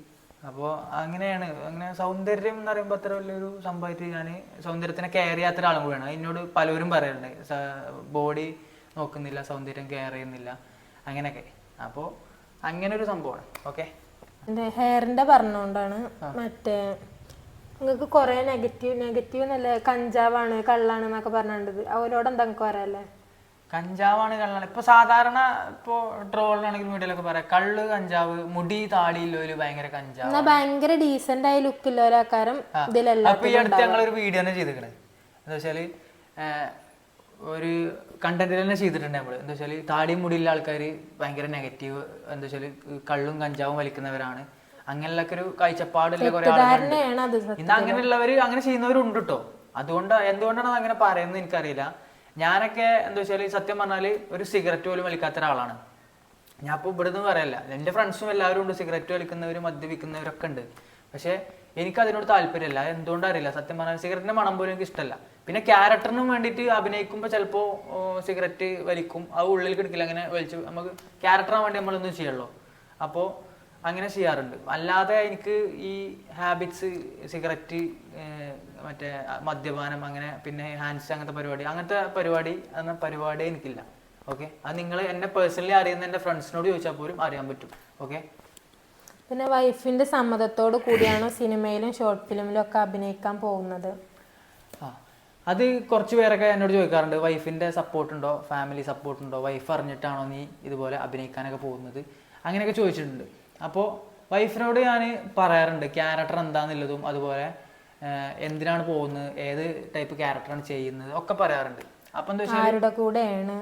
അപ്പോൾ അങ്ങനെയാണ്. അങ്ങനെ സൗന്ദര്യം എന്ന് പറയുമ്പോൾ അത്ര വലിയൊരു സംഭവമായിട്ട് ഞാൻ സൗന്ദര്യത്തിനെ കെയർ ചെയ്യാത്ത ഒരാളും കൂടിയാണ്. എന്നോട് പലരും പറയാറുണ്ട്. ബോഡി നോക്കുന്നില്ല സൗന്ദര്യം കെയർ ചെയ്യുന്നില്ല അങ്ങനെയൊക്കെ. അപ്പോൾ അങ്ങനെ ഒരു സംഭവമാണ് ഓക്കെ ഹെയറിന്റെ പറഞ്ഞുകൊണ്ടാണ് മറ്റേ നിങ്ങൾക്ക് കുറെ നെഗറ്റീവ് നെഗറ്റീവ് എന്നല്ലേ? കഞ്ചാവാണ് കള്ളാണ് എന്നൊക്കെ പറഞ്ഞിട്ടുണ്ട് അവരോട് എന്താ നിങ്ങൾക്ക് പറയാല്ലേ കഞ്ചാവാണ് കള്ളാണ് ഇപ്പൊ സാധാരണ ഇപ്പോ ട്രോളിലാണെങ്കിലും വീട്ടിലൊക്കെ പറയാം. കള്ള് കഞ്ചാവ് മുടി താടിയില്ലോൽ ഭയങ്കര കഞ്ചാവ്. ഭയങ്കര ഡീസന്റ് ആയി ലുക്കില്ല ഒരാക്കാരം ഇതിലല്ല അപ്പൊ ഈ അടുത്ത് ഞങ്ങൾ ഒരു വീഡിയോ തന്നെ ചെയ്തിരിക്കണേ എന്താ വെച്ചാൽ ഒരു കണ്ടന്റിൽ തന്നെ ചെയ്തിട്ടുണ്ട് നമ്മൾ. എന്താ വെച്ചാൽ താടിയും മുടിയുള്ള ആൾക്കാര് ഭയങ്കര നെഗറ്റീവ് എന്താ വെച്ചാൽ കള്ളും കഞ്ചാവും വലിക്കുന്നവരാണ്. അങ്ങനെയുള്ളൊക്കെ ഒരു കാഴ്ചപ്പാടുള്ള കുറെ ആളുകളുണ്ട്. ഇന്ന് അങ്ങനെയുള്ളവര് അങ്ങനെ ചെയ്യുന്നവരുണ്ട് കേട്ടോ അതുകൊണ്ട് എന്തുകൊണ്ടാണ് അങ്ങനെ പറയുന്നത് എനിക്കറിയില്ല. ഞാനൊക്കെ എന്താ വെച്ചാൽ സത്യം പറഞ്ഞാൽ ഒരു സിഗരറ്റ് പോലും വലിക്കാത്ത ഒരാളാണ്. ഞാൻ ഇപ്പോൾ ഇവിടുന്ന് പറയല്ല. എന്റെ ഫ്രണ്ട്സും എല്ലാവരും ഉണ്ട്. സിഗരറ്റ് വലിക്കുന്നവരും മദ്യപിക്കുന്നവരൊക്കെ ഉണ്ട്. പക്ഷേ എനിക്ക് അതിനോട് താല്പര്യമില്ല. എന്തുകൊണ്ട് അറിയില്ല. സത്യം പറഞ്ഞാൽ സിഗരറ്റിന്റെ മണം പോലും എനിക്ക് ഇഷ്ടമല്ല. പിന്നെ ക്യാരക്ടറിന് വേണ്ടിയിട്ട് അഭിനയിക്കുമ്പോൾ ചിലപ്പോൾ സിഗരറ്റ് വലിക്കും. അത് ഉള്ളിൽ കിടക്കില്ല അങ്ങനെ വലിച്ചു നമുക്ക് ക്യാരക്ടറിന് വേണ്ടി നമ്മളൊന്നും ചെയ്യുള്ളൂ അപ്പോൾ അങ്ങനെ ചെയ്യാറുണ്ട്. അല്ലാതെ എനിക്ക് ഈ ഹാബിറ്റ്സ് സിഗരറ്റ് മറ്റേ മദ്യപാനം അങ്ങനെ പിന്നെ ഹാൻഡ്സ് അങ്ങനത്തെ പരിപാടി അങ്ങനത്തെ പരിപാടി എന്ന പരിപാടി എനിക്കില്ല. ഓക്കെ അത് നിങ്ങൾ എന്നെ പേഴ്സണലി അറിയുന്ന എന്റെ ഫ്രണ്ട്സിനോട് ചോദിച്ചാൽ പോലും അറിയാൻ പറ്റും. ഓക്കെ പിന്നെ വൈഫിന്റെ സമ്മതത്തോട് കൂടിയാണോ സിനിമയിലും ഷോർട്ട് ഫിലിമിലും ഒക്കെ അഭിനയിക്കാൻ പോകുന്നത്? ആ അത് കുറച്ച് പേരൊക്കെ എന്നോട് ചോദിക്കാറുണ്ട്. വൈഫിന്റെ സപ്പോർട്ട് ഉണ്ടോ? ഫാമിലി സപ്പോർട്ട് ഉണ്ടോ? വൈഫ് അറിഞ്ഞിട്ടാണോ നീ ഇതുപോലെ അഭിനയിക്കാനൊക്കെ പോകുന്നത്? അങ്ങനെയൊക്കെ ചോദിച്ചിട്ടുണ്ട്. അപ്പോൾ വൈഫിനോട് ഞാൻ പറയാറുണ്ട് ക്യാരക്ടർ എന്താണെന്നുള്ളതും അതുപോലെ എന്തിനാണ് പോകുന്നത് ഏത് ടൈപ്പ് ക്യാരക്ടറാണ് ചെയ്യുന്നത് ഒക്കെ പറയാറുണ്ട്. അപ്പം എന്താ വെച്ചാൽ ആരുടെ കൂടെയാണ്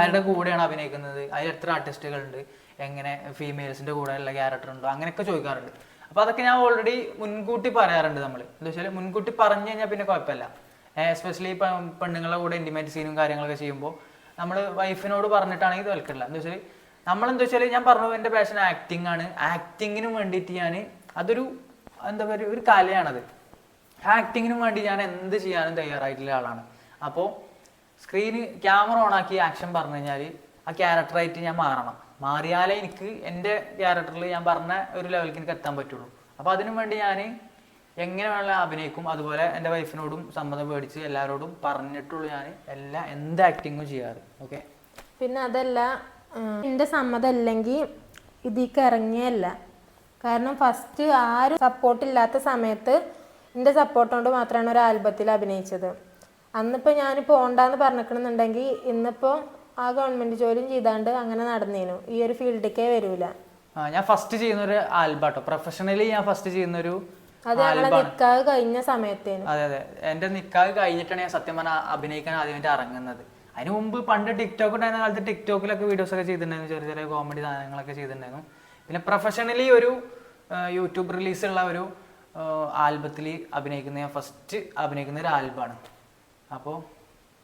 ആരുടെ കൂടെയാണ് അഭിനയിക്കുന്നത് അതിൽ എത്ര ആർട്ടിസ്റ്റുകളുണ്ട് എങ്ങനെ ഫീമെയിൽസിന്റെ കൂടെ ഉള്ള ക്യാരക്ടർ ഉണ്ടോ അങ്ങനെയൊക്കെ ചോദിക്കാറുണ്ട്. അപ്പൊ അതൊക്കെ ഞാൻ ഓൾറെഡി മുൻകൂട്ടി പറയാറുണ്ട് നമ്മൾ എന്താ വെച്ചാൽ മുൻകൂട്ടി പറഞ്ഞു കഴിഞ്ഞാൽ പിന്നെ കുഴപ്പമില്ല. എസ്പെഷ്യലി പെണ്ണുങ്ങളുടെ കൂടെ ഇന്റിമേറ്റ് സീനും കാര്യങ്ങളൊക്കെ ചെയ്യുമ്പോൾ നമ്മൾ വൈഫിനോട് പറഞ്ഞിട്ടാണെങ്കിൽ തോൽക്കില്ല എന്താ വെച്ചാൽ നമ്മളെന്താ വെച്ചാൽ ഞാൻ പറഞ്ഞു എന്റെ പാഷൻ ആക്ടിങ് ആണ്. ആക്ടിങ്ങിനും വേണ്ടിയിട്ട് ഞാൻ അതൊരു എന്താ പറയുക ഒരു കലയാണത്. ആക്ടിങ്ങിനും വേണ്ടി ഞാൻ എന്ത് ചെയ്യാനും തയ്യാറായിട്ടുള്ള ആളാണ്. അപ്പോൾ സ്ക്രീന് ക്യാമറ ഓൺ ആക്കി ആക്ഷൻ പറഞ്ഞു കഴിഞ്ഞാൽ ആ ക്യാരക്ടറായിട്ട് ഞാൻ മാറണം. മാറിയാലേ എനിക്ക് എന്റെ ക്യാരക്ടറിൽ ഞാൻ പറഞ്ഞ ഒരു ലെവലിലേക്ക് എനിക്ക് എത്താൻ പറ്റുള്ളൂ. അപ്പോൾ അതിനു വേണ്ടി ഞാൻ എങ്ങനെ വേണമെങ്കിലും അഭിനയിക്കും. അതുപോലെ എന്റെ വൈഫിനോടും സമ്മതം മേടിച്ച് എല്ലാവരോടും പറഞ്ഞിട്ടുള്ളൂ ഞാൻ എല്ലാ എന്ത് ആക്ടിങ്ങും ചെയ്യാറ്. ഓക്കെ പിന്നെ അതല്ല എന്റെ സമ്മതം അല്ലെങ്കിൽ ഇതിക്ക് ഇറങ്ങിയല്ല. കാരണം ഫസ്റ്റ് ആരും സപ്പോർട്ട് ഇല്ലാത്ത സമയത്ത് എന്റെ സപ്പോർട്ട് കൊണ്ട് മാത്രമാണ് ഒരു ആൽബത്തിൽ അഭിനയിച്ചത്. അന്നിപ്പോൾ ഞാൻ പോകണ്ടെന്ന് പറഞ്ഞിക്കണമെന്നുണ്ടെങ്കിൽ ഇന്നിപ്പോൾ ആ ഗവൺമെന്റ് ജോലിയും ചെയ്താണ്ട് അങ്ങനെ നടന്നേനു. ഈ ഒരു ഫീൽഡിക്കേ വരൂല. ഞാൻ ഫസ്റ്റ് ചെയ്യുന്ന ഒരു ആൽബാട്ടോ. പ്രൊഫഷണലി ഞാൻ ഫസ്റ്റ് ചെയ്യുന്ന ഒരു അത് കഴിഞ്ഞ സമയത്തേനു. അതെ അതെ. എന്റെ നിക്കാഹ് കഴിഞ്ഞിട്ടാണ് ഞാൻ സത്യം പറഞ്ഞാൽ അഭിനയിക്കാൻ ആദ്യമായിട്ട് ഇറങ്ങുന്നത്. അതിന് മുമ്പ് പണ്ട് ടിക്ടോക്ക് ഉണ്ടായിരുന്ന കാലത്ത് ടിക്ടോക്കിലൊക്കെ വീഡിയോസ് ഒക്കെ ചെയ്തിട്ടുണ്ടായിരുന്നു. ചെറിയ ചെറിയ കോമഡി സാധനങ്ങളൊക്കെ ചെയ്തിട്ടുണ്ടായിരുന്നു. പിന്നെ പ്രൊഫഷണലി ഒരു യൂട്യൂബ് റിലീസുള്ള ഒരു ആൽബത്തിൽ അഭിനയിക്കുന്ന ഞാൻ ഫസ്റ്റ് അഭിനയിക്കുന്ന ഒരു ആൽബമാണ് അപ്പോൾ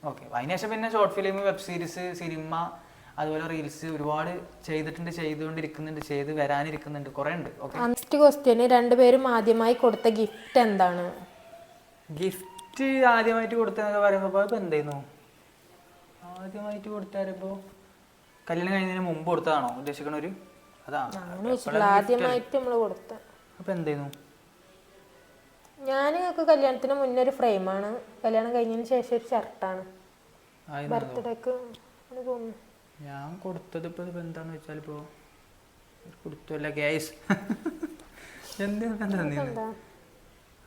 ഓക്കെ അതിനുശേഷം പിന്നെ short film web series cinema അതുപോലെ റീൽസ് ഒരുപാട് ചെയ്തിട്ടുണ്ട് ചെയ്തുകൊണ്ടിരിക്കുന്നുണ്ട് ചെയ്ത് വരാനിരിക്കുന്നുണ്ട്. കുറെ ഉണ്ട്. ഓക്കെ നെക്സ്റ്റ് രണ്ടുപേരും ആദ്യമായി കൊടുത്ത ഗിഫ്റ്റ് എന്താണ്? ഗിഫ്റ്റ് ആദ്യമായിട്ട് കൊടുത്തതെന്നൊക്കെ പറയുമ്പോൾ ഇപ്പോൾ എന്തായിരുന്നു ആദ്യമായിട്ട് കൊടുത്താരപ്പോ കല്യാണം കഴിഞ്ഞതിന് മുമ്പ് കൊടുത്തതാണോ ഉദ്ദേശിക്കണ ഒരു അതാ അങ്ങനെ വെച്ചിട്ടില്ല ആദ്യമായിട്ട് നമ്മൾ കൊടുത്ത. അപ്പൊ എന്തായിരുന്നു ഞാൻ കല്യാണത്തിന് മുന്നേ ഒരു ഫ്രെയിമാണ്. കല്യാണം കഴിഞ്ഞതിന് ശേഷം ഒരു ഷർട്ടാണ്. ബർത്ത്ഡേക്ക് തോന്നുന്നു ഞാൻ കൊടുത്തത് ഇപ്പൊ എന്താന്ന് വെച്ചാൽ ഇപ്പോ കൊടുത്തല്ല ഗ്യാസ് എന്താ എന്താ എന്താ?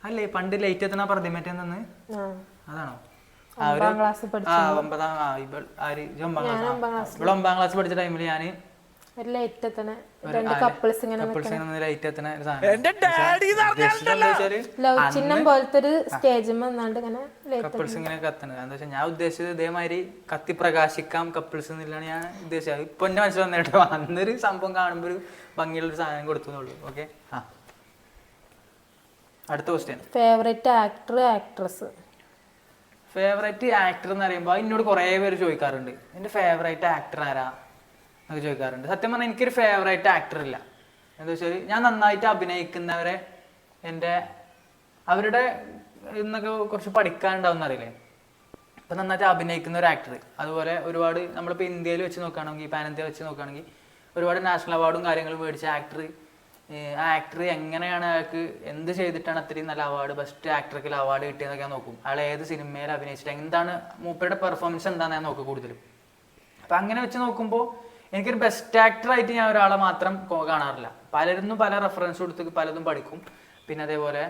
അല്ലേ പണ്ട് ലൈറ്റ് എത്തണ പ്രതിമറ്റം മറ്റേ ആ. അതാണോ? ഒമ്പതാം ക്ലാസ് ആ ഒമ്പതാം ആ ഇവൾ ആര്? ഇജ്ജ് ഒമ്പതാം ക്ലാസ് ഇവിടെ ഒമ്പതാം ക്ലാസ് പഠിച്ച ടൈമിൽ ഞാൻ ഒരു ലൈറ്റ് എത്തണ രണ്ട് കപ്പിൾസ് ഇങ്ങനെ കപ്പിൾസ് ലൈറ്റ് എത്തണ ഒരു സാധനം. ഉദ്ദേശിച്ചത് എന്താ വെച്ചാൽ ലവ് ചിഹ്നം പോലത്തെ ഒരു സ്റ്റേജ് വന്നാണ്ട് ഇങ്ങനെ ലൈറ്റ് കപ്പിൾസ് ഇങ്ങനെ കത്തണത്. എന്താ വെച്ചാൽ ഞാൻ ഉദ്ദേശിച്ചത് ഇതേമാതിരി കത്തി പ്രകാശിക്കാം കപ്പിൾസ് എന്നില്ലാണ് ഞാൻ ഉദ്ദേശിച്ചത്. ഇപ്പൊ എന്റെ മനസ്സിൽ വന്നിട്ട് അന്നൊരു സംഭവം കാണുമ്പോൾ ഒരു ഭംഗിയുള്ള ഒരു സാധനം കൊടുത്തുന്നുള്ളൂ ഓക്കെ ആ. അടുത്ത question favourite actor actress favourite actor എന്ന് പറയുമ്പോൾ എന്നോട് കുറേ പേര് ചോദിക്കാറുണ്ട്. എന്റെ ഫേവറേറ്റ് ആക്ടർ ആരാ? എന്നൊക്കെ ചോദിക്കാറുണ്ട്. സത്യം പറഞ്ഞാൽ എനിക്കൊരു ഫേവറേറ്റ് ആക്ടർ ഇല്ല. എന്താ വെച്ചാൽ ഞാൻ നന്നായിട്ട് അഭിനയിക്കുന്നവരെ എന്റെ അവരുടെ ഇന്നൊക്കെ കുറച്ച് പഠിക്കാനുണ്ടാവും അറിയില്ലേ? ഇപ്പം നന്നായിട്ട് അഭിനയിക്കുന്ന ഒരു ആക്ടർ അതുപോലെ ഒരുപാട് നമ്മളിപ്പോൾ ഇന്ത്യയിൽ വെച്ച് നോക്കുകയാണെങ്കിൽ പാൻ ഇന്ത്യ വെച്ച് നോക്കുകയാണെങ്കിൽ ഒരുപാട് നാഷണൽ അവാർഡും കാര്യങ്ങളും മേടിച്ച ആക്ടർ ആ ആക്ടർ എങ്ങനെയാണ് അയാൾക്ക് എന്ത് ചെയ്തിട്ടാണ് അത്രയും നല്ല അവാർഡ് ബെസ്റ്റ് ആക്ടർക്ക് അവാർഡ് കിട്ടിയതൊക്കെ ഞാൻ നോക്കും. അയാൾ ഏത് സിനിമയിൽ അഭിനയിച്ചിട്ട് എന്താണ് മൂപ്പരുടെ പെർഫോമൻസ് എന്താണെന്ന് ഞാൻ നോക്കും കൂടുതലും. അപ്പം അങ്ങനെ വെച്ച് നോക്കുമ്പോൾ എനിക്കൊരു ബെസ്റ്റ് ആക്ടറായിട്ട് ഞാൻ ഒരാളെ മാത്രം കാണാറില്ല. പലരും പല റെഫറൻസ് കൊടുത്ത് പലതും പഠിക്കും. പിന്നെ അതേപോലെ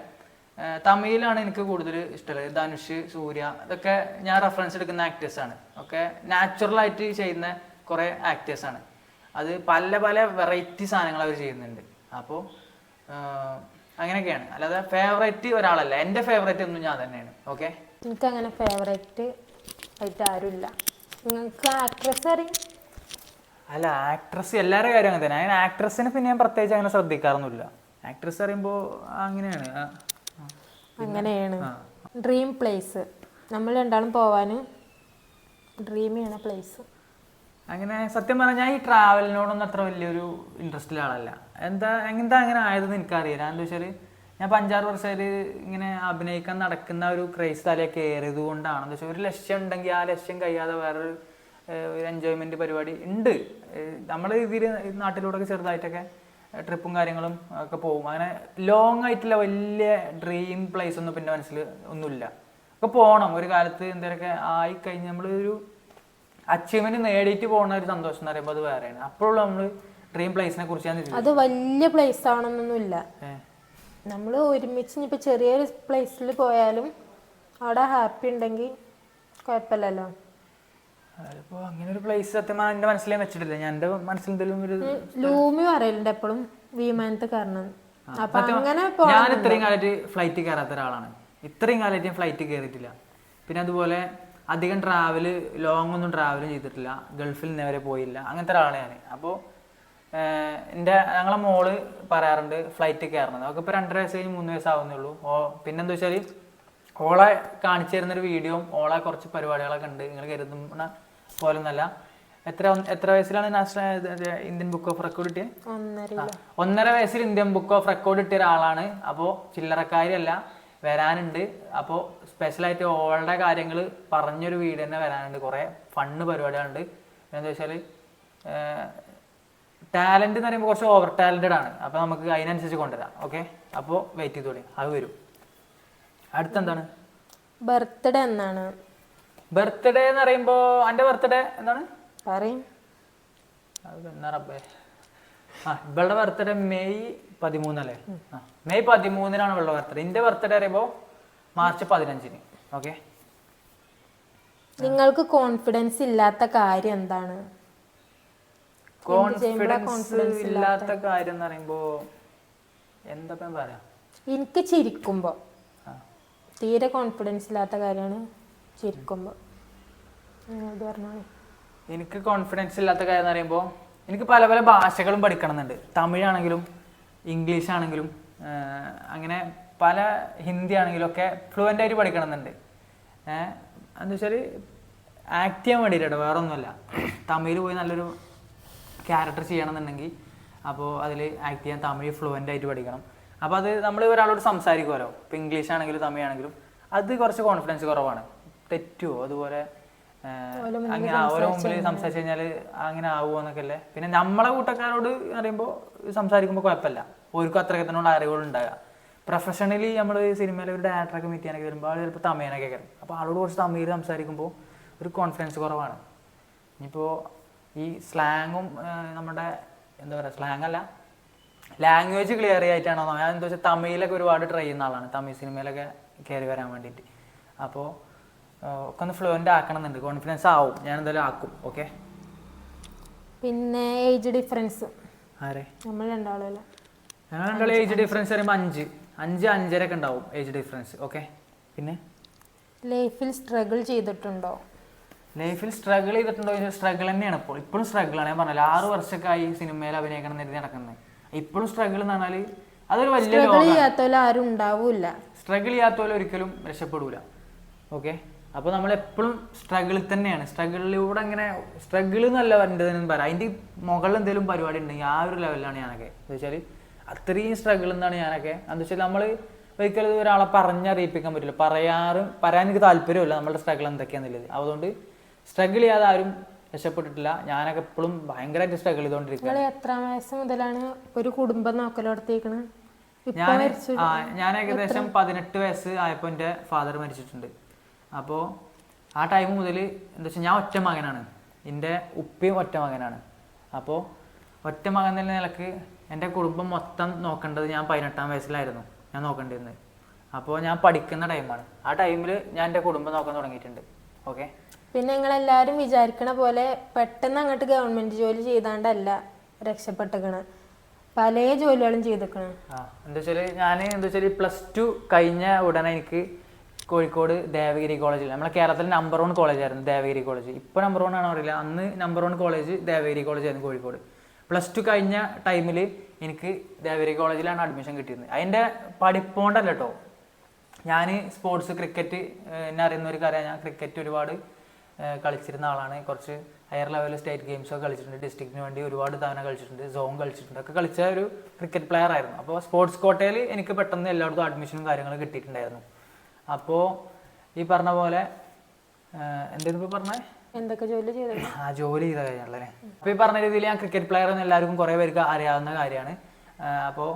തമിഴിലാണ് എനിക്ക് കൂടുതൽ ഇഷ്ടമുള്ളത്. ധനുഷ് സൂര്യ ഇതൊക്കെ ഞാൻ റെഫറൻസ് എടുക്കുന്ന ആക്ടേഴ്സാണ് ഒക്കെ നാച്ചുറലായിട്ട് ചെയ്യുന്ന കുറേ ആക്ടേഴ്സാണ് അത് പല പല വെറൈറ്റി സാധനങ്ങൾ അവർ ചെയ്യുന്നുണ്ട്. അപ്പോൾ അങ്ങനെയൊക്കെയാണ്. അല്ലാതെ ഫേവറേറ്റ് ഒരാളല്ല. എന്റെ ഫേവറേറ്റ് ഒന്നും ഞാൻ തന്നെയാണ്. ഓക്കെ എനിക്ക് അങ്ങനെ ഫേവറേറ്റ് ആയിട്ട് ആരുമില്ല. നിങ്ങൾക്ക് ആക്ട്രസ് അറിയും അല്ല ആക്ട്രസ് എല്ലാവരുടെ കാര്യം അങ്ങനെ തന്നെ. അങ്ങനെ ആക്ട്രസിനെ പിന്നെ ഞാൻ പ്രത്യേകിച്ച് അങ്ങനെ ശ്രദ്ധിക്കാറൊന്നുമില്ല. ആക്ട്രസ് അറിയുമ്പോൾ അങ്ങനെയാണ്. അങ്ങനെയാണ്. ഡ്രീം പ്ലേസ് നമ്മൾ രണ്ടാളും പോവാൻ ഡ്രീം ചെയ്യണ പ്ലേസ് അങ്ങനെ സത്യം പറഞ്ഞാൽ ഈ ട്രാവലിനോടൊന്നും അത്ര വലിയൊരു ഇൻട്രസ്റ്റ് ആളല്ല. എന്താ എന്താ അങ്ങനെ ആയതെന്ന് എനിക്കറിയില്ല. എന്താ വെച്ചാൽ ഞാൻ അഞ്ചാറ് വർഷമായിട്ട് ഇങ്ങനെ അഭിനയിക്കാൻ നടക്കുന്ന ഒരു ക്രൈസ് തലയൊക്കെ കൊണ്ടാണ്. എന്താ വെച്ചാൽ ഒരു ലക്ഷ്യം ഉണ്ടെങ്കിൽ ആ ലക്ഷ്യം കഴിയാതെ വേറൊരു ഒരു എൻജോയ്മെന്റ് പരിപാടി ഉണ്ട്. നമ്മൾ ഇതിൽ നാട്ടിലൂടെ ഒക്കെ ചെറുതായിട്ടൊക്കെ ട്രിപ്പും കാര്യങ്ങളും ഒക്കെ പോകും. അങ്ങനെ ലോങ് ആയിട്ടുള്ള വലിയ ഡ്രീം പ്ലേസ് ഒന്നും പിന്നെ മനസ്സിൽ ഒന്നുമില്ല. ഒക്കെ പോകണം ഒരു കാലത്ത് എന്തെങ്കിലുമൊക്കെ ആയിക്കഴിഞ്ഞ് നമ്മൾ ഒരു അച്ചീവ്മെന്റ് നേടിയിട്ട് പോകുന്ന ഒരു സന്തോഷം എന്ന് പറയുമ്പോൾ അത് വേറെയാണ്. അപ്പോഴുള്ള നമ്മൾ ഡ്രീം പ്ലേസിനെ കുറിച്ച് ഞാൻ അത് വലിയ പ്ലേസ് ആണെന്നൊന്നുമില്ല നമ്മൾ ഒരുമിച്ച് ഇനിയിപ്പോൾ ചെറിയൊരു പ്ലേസിൽ പോയാലും അവിടെ ഹാപ്പി ഉണ്ടെങ്കിൽ കുഴപ്പമില്ലല്ലോ അതിപ്പോ അങ്ങനെ ഒരു പ്ലേസ് സത്യം എന്റെ മനസ്സിലേ വെച്ചിട്ടില്ല. ഞാൻ എന്റെ മനസ്സിൽ എന്തെങ്കിലും ഒരു ലൂമി പറയലുണ്ട് എപ്പോഴും വിമാനത്ത് കാരണം അപ്പൊ അങ്ങനെ ഞാൻ ഇത്രയും കാലത്ത് ഫ്ലൈറ്റ് കയറാത്ത ഒരാളാണ്. ഇത്രയും കാലത്ത് ഞാൻ ഫ്ലൈറ്റ് കയറിയിട്ടില്ല. പിന്നെ അതുപോലെ അധികം ട്രാവൽ ലോങ് ഒന്നും ട്രാവൽ ചെയ്തിട്ടില്ല. ഗൾഫിൽ നിന്ന് വരെ പോയില്ല. അങ്ങനത്തെ ഒരാളാണ് ഞാൻ അപ്പോൾ എന്റെ ഞങ്ങളെ മോൾ പറയാറുണ്ട് ഫ്ലൈറ്റ് കയറണത്. അവൾക്ക് ഇപ്പോൾ രണ്ടര വയസ്സ് കഴിഞ്ഞ് മൂന്ന് വയസ്സാവുന്നേ ഉള്ളൂ ഓ പിന്നെന്താ വെച്ചാൽ ഓളെ കാണിച്ചു തരുന്നൊരു വീഡിയോയും ഓളെ കുറച്ച് പരിപാടികളൊക്കെ ഉണ്ട്. നിങ്ങൾ കരുതുന്ന പോലെ ഒന്നല്ല എത്ര എത്ര വയസ്സിലാണ് national Indian book of record കിട്ടിയത് ഒന്നര വയസ്സിൽ ഇന്ത്യൻ ബുക്ക് ഓഫ് റെക്കോർഡ് കിട്ടിയ ഒരാളാണ്. അപ്പോൾ ചില്ലറക്കാരിയല്ല. വരാനുണ്ട്. അപ്പോൾ സ്പെഷ്യലായിട്ട് ഓളുടെ കാര്യങ്ങൾ പറഞ്ഞൊരു വീഡിയോ തന്നെ വരാനുണ്ട്. കുറേ ഫണ്ണ് പരിപാടികളുണ്ട്. എന്താ വെച്ചാൽ ടാലന്റ് എന്ന് പറയുമ്പോൾ കുറച്ച് ഓവർ ടാലന്റഡ് ആണ്. അപ്പോൾ നമുക്ക് അതിനനുസരിച്ച് കൊണ്ടുവരാം. ഓക്കെ? അപ്പോൾ വെയിറ്റ് ചെയ്തോളി. അത് വരും. അടുത്തെന്താണ്? ബർത്ത്ഡേ എന്നാണ്. ബർത്ത്ഡേ എന്ന് പറയുമ്പോൾ എന്റെ ബർത്ത്ഡേ എന്താണ്? പറയും. അത് എന്നാ റബ്ബേ. ആ ഇവളുടെ ബർത്ത്ഡേ മെയ് പതിമൂന്നല്ലേ? അല്ലേ മെയ് പതിമൂന്നിനാണ് ഇവളുടെ ബർത്ത്ഡേ എന്റെ ബർത്ത്ഡേ അറിയുമ്പോൾ മാർച്ച് പതിനഞ്ചിന്. ഓക്കെ? നിങ്ങൾക്ക് കോൺഫിഡൻസ് ഇല്ലാത്ത കാര്യം എന്താണ്? കോൺഫിഡൻസ് ഇല്ലാത്ത? കാര്യം എന്ന് പറയുമ്പോ എന്താ പറയാ? എനിക്ക് ചിരിക്കുമ്പോ. തീരെ കോൺഫിഡൻസ് ഇല്ലാത്ത കാര്യമാണ് ചിരിക്കുമ്പോ. പറഞ്ഞോളൂ. എനിക്ക് കോൺഫിഡൻസ് ഇല്ലാത്ത കാര്യം എന്ന് പറയുമ്പോൾ എനിക്ക് പല പല ഭാഷകളും പഠിക്കണമെന്നുണ്ട്. തമിഴാണെങ്കിലും ഇംഗ്ലീഷ് ആണെങ്കിലും അങ്ങനെ പല ഹിന്ദി ആണെങ്കിലും ഒക്കെ ഫ്ലുവന്റ് ആയിട്ട് പഠിക്കണമെന്നുണ്ട് എന്താ വെച്ചാൽ ആക്ട് ചെയ്യാൻ വേണ്ടിയിട്ടോ വേറൊന്നുമല്ല. തമിഴ് പോയി നല്ലൊരു ക്യാരക്ടർ ചെയ്യണമെന്നുണ്ടെങ്കിൽ അപ്പോൾ അതിൽ ആക്ട് ചെയ്യാൻ തമിഴ് ഫ്ലുവന്റ് ആയിട്ട് പഠിക്കണം. അപ്പോൾ അത് നമ്മൾ ഒരാളോട് സംസാരിക്കുമല്ലോ. ഇപ്പോൾ ഇംഗ്ലീഷ് ആണെങ്കിലും തമിഴ് ആണെങ്കിലും അത് കുറച്ച് കോൺഫിഡൻസ് കുറവാണ്. തെറ്റുമോ അതുപോലെ അങ്ങനെ ഓരോ മുമ്പിൽ സംസാരിച്ചു കഴിഞ്ഞാൽ അങ്ങനെ. ആവുമോന്നൊക്കെ അല്ലേ പിന്നെ നമ്മളെ കൂട്ടക്കാരോട് പറയുമ്പോൾ സംസാരിക്കുമ്പോൾ കുഴപ്പമില്ല. ഓർക്കും അത്രയൊക്കെ തന്നെ അറിവുകൾ ഉണ്ടാകുക പ്രൊഫഷണലി നമ്മൾ സിനിമയിൽ ഒരു ഡയറക്ടറൊക്കെ മീറ്റ് ചെയ്യാനൊക്കെ വരുമ്പോൾ ആൾ ചിലപ്പോൾ തമിഴനൊക്കെ കയറും അപ്പോൾ ആളോട് കുറച്ച് തമിഴ് സംസാരിക്കുമ്പോൾ ഒരു കോൺഫിഡൻസ് കുറവാണ്. ഇനിയിപ്പോൾ ഈ സ്ലാങ്ങും നമ്മുടെ എന്താ പറയുക സ്ലാങ് അല്ല ലാംഗ്വേജ് ക്ലിയർ ആയിട്ടാണോ? ഞാൻ എന്താ വെച്ചാൽ തമിഴിലൊക്കെ ഒരുപാട് ട്രൈ ചെയ്യുന്ന ആളാണ്. തമിഴ് സിനിമയിലൊക്കെ കയറി വരാൻ വേണ്ടിയിട്ട്. അപ്പോൾ ഒക്കെ ഒന്ന് ഫ്ലുവന്റ് ആക്കണമെന്നുണ്ട്. കോൺഫിഡൻസ് ആവും. ഞാൻ എന്തായാലും ആക്കും. ഓക്കെ പിന്നെ ഏജ് ഡിഫറൻസ് ആരെ? നമ്മൾ രണ്ടാളല്ലേ ഞങ്ങൾ രണ്ടാളും ഏജ് ഡിഫറൻസ് പറയുമ്പോൾ അഞ്ച്. അഞ്ച് അഞ്ചര ഒക്കെ ഉണ്ടാവും ഏജ് ഡിഫറൻസ് ഓക്കെ പിന്നെ? ലൈഫിൽ സ്ട്രഗിൾ ചെയ്തിട്ടുണ്ടോ? ലൈഫിൽ സ്ട്രഗിൾ ചെയ്തിട്ടുണ്ടോ? സ്ട്രഗിൾ തന്നെയാണ്. ഇപ്പോൾ ഇപ്പോഴും സ്ട്രഗിൾ ആണ്. ഞാൻ പറഞ്ഞില്ല ആറ് വർഷമൊക്കെ ആയി സിനിമയിൽ അഭിനയിക്കണം എന്ന് നടക്കുന്നത് ഇപ്പോഴും സ്ട്രഗിൾ എന്ന് പറഞ്ഞാൽ അതൊരു വലിയ സ്ട്രഗിൾ ചെയ്യാത്തവരും ആരും ഉണ്ടാവൂല സ്ട്രഗിൾ ചെയ്യാത്തവരും ഒരിക്കലും രക്ഷപ്പെടൂല. ഓക്കെ അപ്പോൾ നമ്മൾ എപ്പോഴും സ്ട്രഗിളിൽ തന്നെയാണ്. സ്ട്രഗിളിലൂടെ അങ്ങനെ സ്ട്രഗിൾ എന്നല്ല വരേണ്ടതെന്ന് പറയാം. അതിന്റെ മുകളിൽ എന്തെങ്കിലും പരിപാടി ഉണ്ടെങ്കിൽ ആ ഒരു ലെവലിലാണ് ഞാനൊക്കെ. എന്ന് വെച്ചാൽ അത്രയും സ്ട്രഗിൾ എന്നാണ് ഞാനൊക്കെ. എന്ന് വെച്ചാൽ നമ്മൾ ഒരിക്കലും ഒരാളെ പറഞ്ഞറിയിപ്പിക്കാൻ പറ്റില്ല. പറയാറും പറയാൻ എനിക്ക് താല്പര്യമില്ല നമ്മളുടെ സ്ട്രഗിൾ എന്തൊക്കെയാണെന്നുള്ളത് അതുകൊണ്ട് സ്ട്രഗിൾ ചെയ്യാതെ ആരും രക്ഷപ്പെട്ടിട്ടില്ല. ഞാനൊക്കെ എപ്പോഴും ഭയങ്കരമായിട്ട് സ്ട്രഗിൾ ചെയ്തോണ്ടിരിക്കുന്നത് എത്രാം വയസ്സ് മുതലാണ് ഒരു കുടുംബം നോക്കലോടത്തേക്കണ്? ഞാൻ ആ ഞാൻ ഏകദേശം പതിനെട്ട് വയസ്സ് ആയപ്പോൾ എന്റെ ഫാദർ മരിച്ചിട്ടുണ്ട്. അപ്പോൾ ആ ടൈം മുതൽ എന്താ വെച്ചാൽ ഞാൻ ഒറ്റ മകനാണ്. എന്റെ ഉപ്പയും ഒറ്റ മകനാണ്. അപ്പോൾ ഒറ്റ മകൻ എന്ന നിലയ്ക്ക് എന്റെ കുടുംബം മൊത്തം നോക്കേണ്ടത് ഞാൻ പതിനെട്ടാം വയസ്സിലായിരുന്നു. ഞാൻ നോക്കേണ്ടിരുന്നത് അപ്പോൾ ഞാൻ പഠിക്കുന്ന ടൈമാണ് ആ ടൈമിൽ ഞാൻ എന്റെ കുടുംബം നോക്കാൻ തുടങ്ങിയിട്ടുണ്ട്. ഓക്കെ പിന്നെ നിങ്ങളെല്ലാവരും വിചാരിക്കണ പോലെ പെട്ടെന്ന് അങ്ങോട്ട് ഗവൺമെന്റ് ജോലി ചെയ്താണ്ടല്ല രക്ഷപ്പെട്ടക്കണ്. പല ജോലികളും ചെയ്തേക്കണ്. ആ എന്താ വെച്ചാൽ ഞാൻ എന്താ വെച്ചാൽ പ്ലസ് ടു കഴിഞ്ഞ ഉടനെ എനിക്ക് കോഴിക്കോട് ദേവഗിരി കോളേജിൽ നമ്മളെ കേരളത്തിൽ നമ്പർ വൺ കോളേജായിരുന്നു ദേവഗിരി കോളേജ് ഇപ്പോൾ നമ്പർ വൺ ആണോ അറിയില്ല. അന്ന് number one college Devagiri college ആയിരുന്നു കോഴിക്കോട്. പ്ലസ് ടു കഴിഞ്ഞ ടൈമിൽ എനിക്ക് ദേവഗിരി കോളേജിലാണ് അഡ്മിഷൻ കിട്ടിയിരുന്നത്. അതിന്റെ പഠിപ്പോണ്ടല്ല കേട്ടോ ഞാൻ സ്പോർട്സ് ക്രിക്കറ്റ് എന്നെ അറിയുന്ന ഒരു കാര്യം ഞാൻ ക്രിക്കറ്റ് ഒരുപാട് കളിച്ചിരുന്ന ആളാണ്. കുറച്ച് ഹയർ ലെവൽ സ്റ്റേറ്റ് ഗെയിംസ് ഒക്കെ കളിച്ചിട്ടുണ്ട്. ഡിസ്ട്രിക്റ്റിന് വേണ്ടി ഒരുപാട് തവണ കളിച്ചിട്ടുണ്ട്. സോൺ കളിച്ചിട്ടുണ്ട്. ഒക്കെ കളിച്ച ഒരു ക്രിക്കറ്റ് പ്ലെയർ ആയിരുന്നു. അപ്പോൾ സ്പോർട്സ് കോട്ടയിൽ എനിക്ക് പെട്ടെന്ന് എല്ലായിടത്തും അഡ്മിഷനും കാര്യങ്ങളും കിട്ടിയിട്ടുണ്ടായിരുന്നു. അപ്പോൾ ഈ പറഞ്ഞ പോലെ എന്തെങ്കിലും ഇപ്പോൾ പറഞ്ഞേ? എന്തൊക്കെ ജോലി ചെയ്തത് ആ ജോലി ചെയ്ത കാര്യമല്ലേ അപ്പോൾ ഈ പറഞ്ഞ രീതിയിൽ ഞാൻ ക്രിക്കറ്റ് പ്ലെയർ എന്ന് എല്ലാവർക്കും കുറേ പേർക്ക് അറിയാവുന്ന കാര്യമാണ്. അപ്പോൾ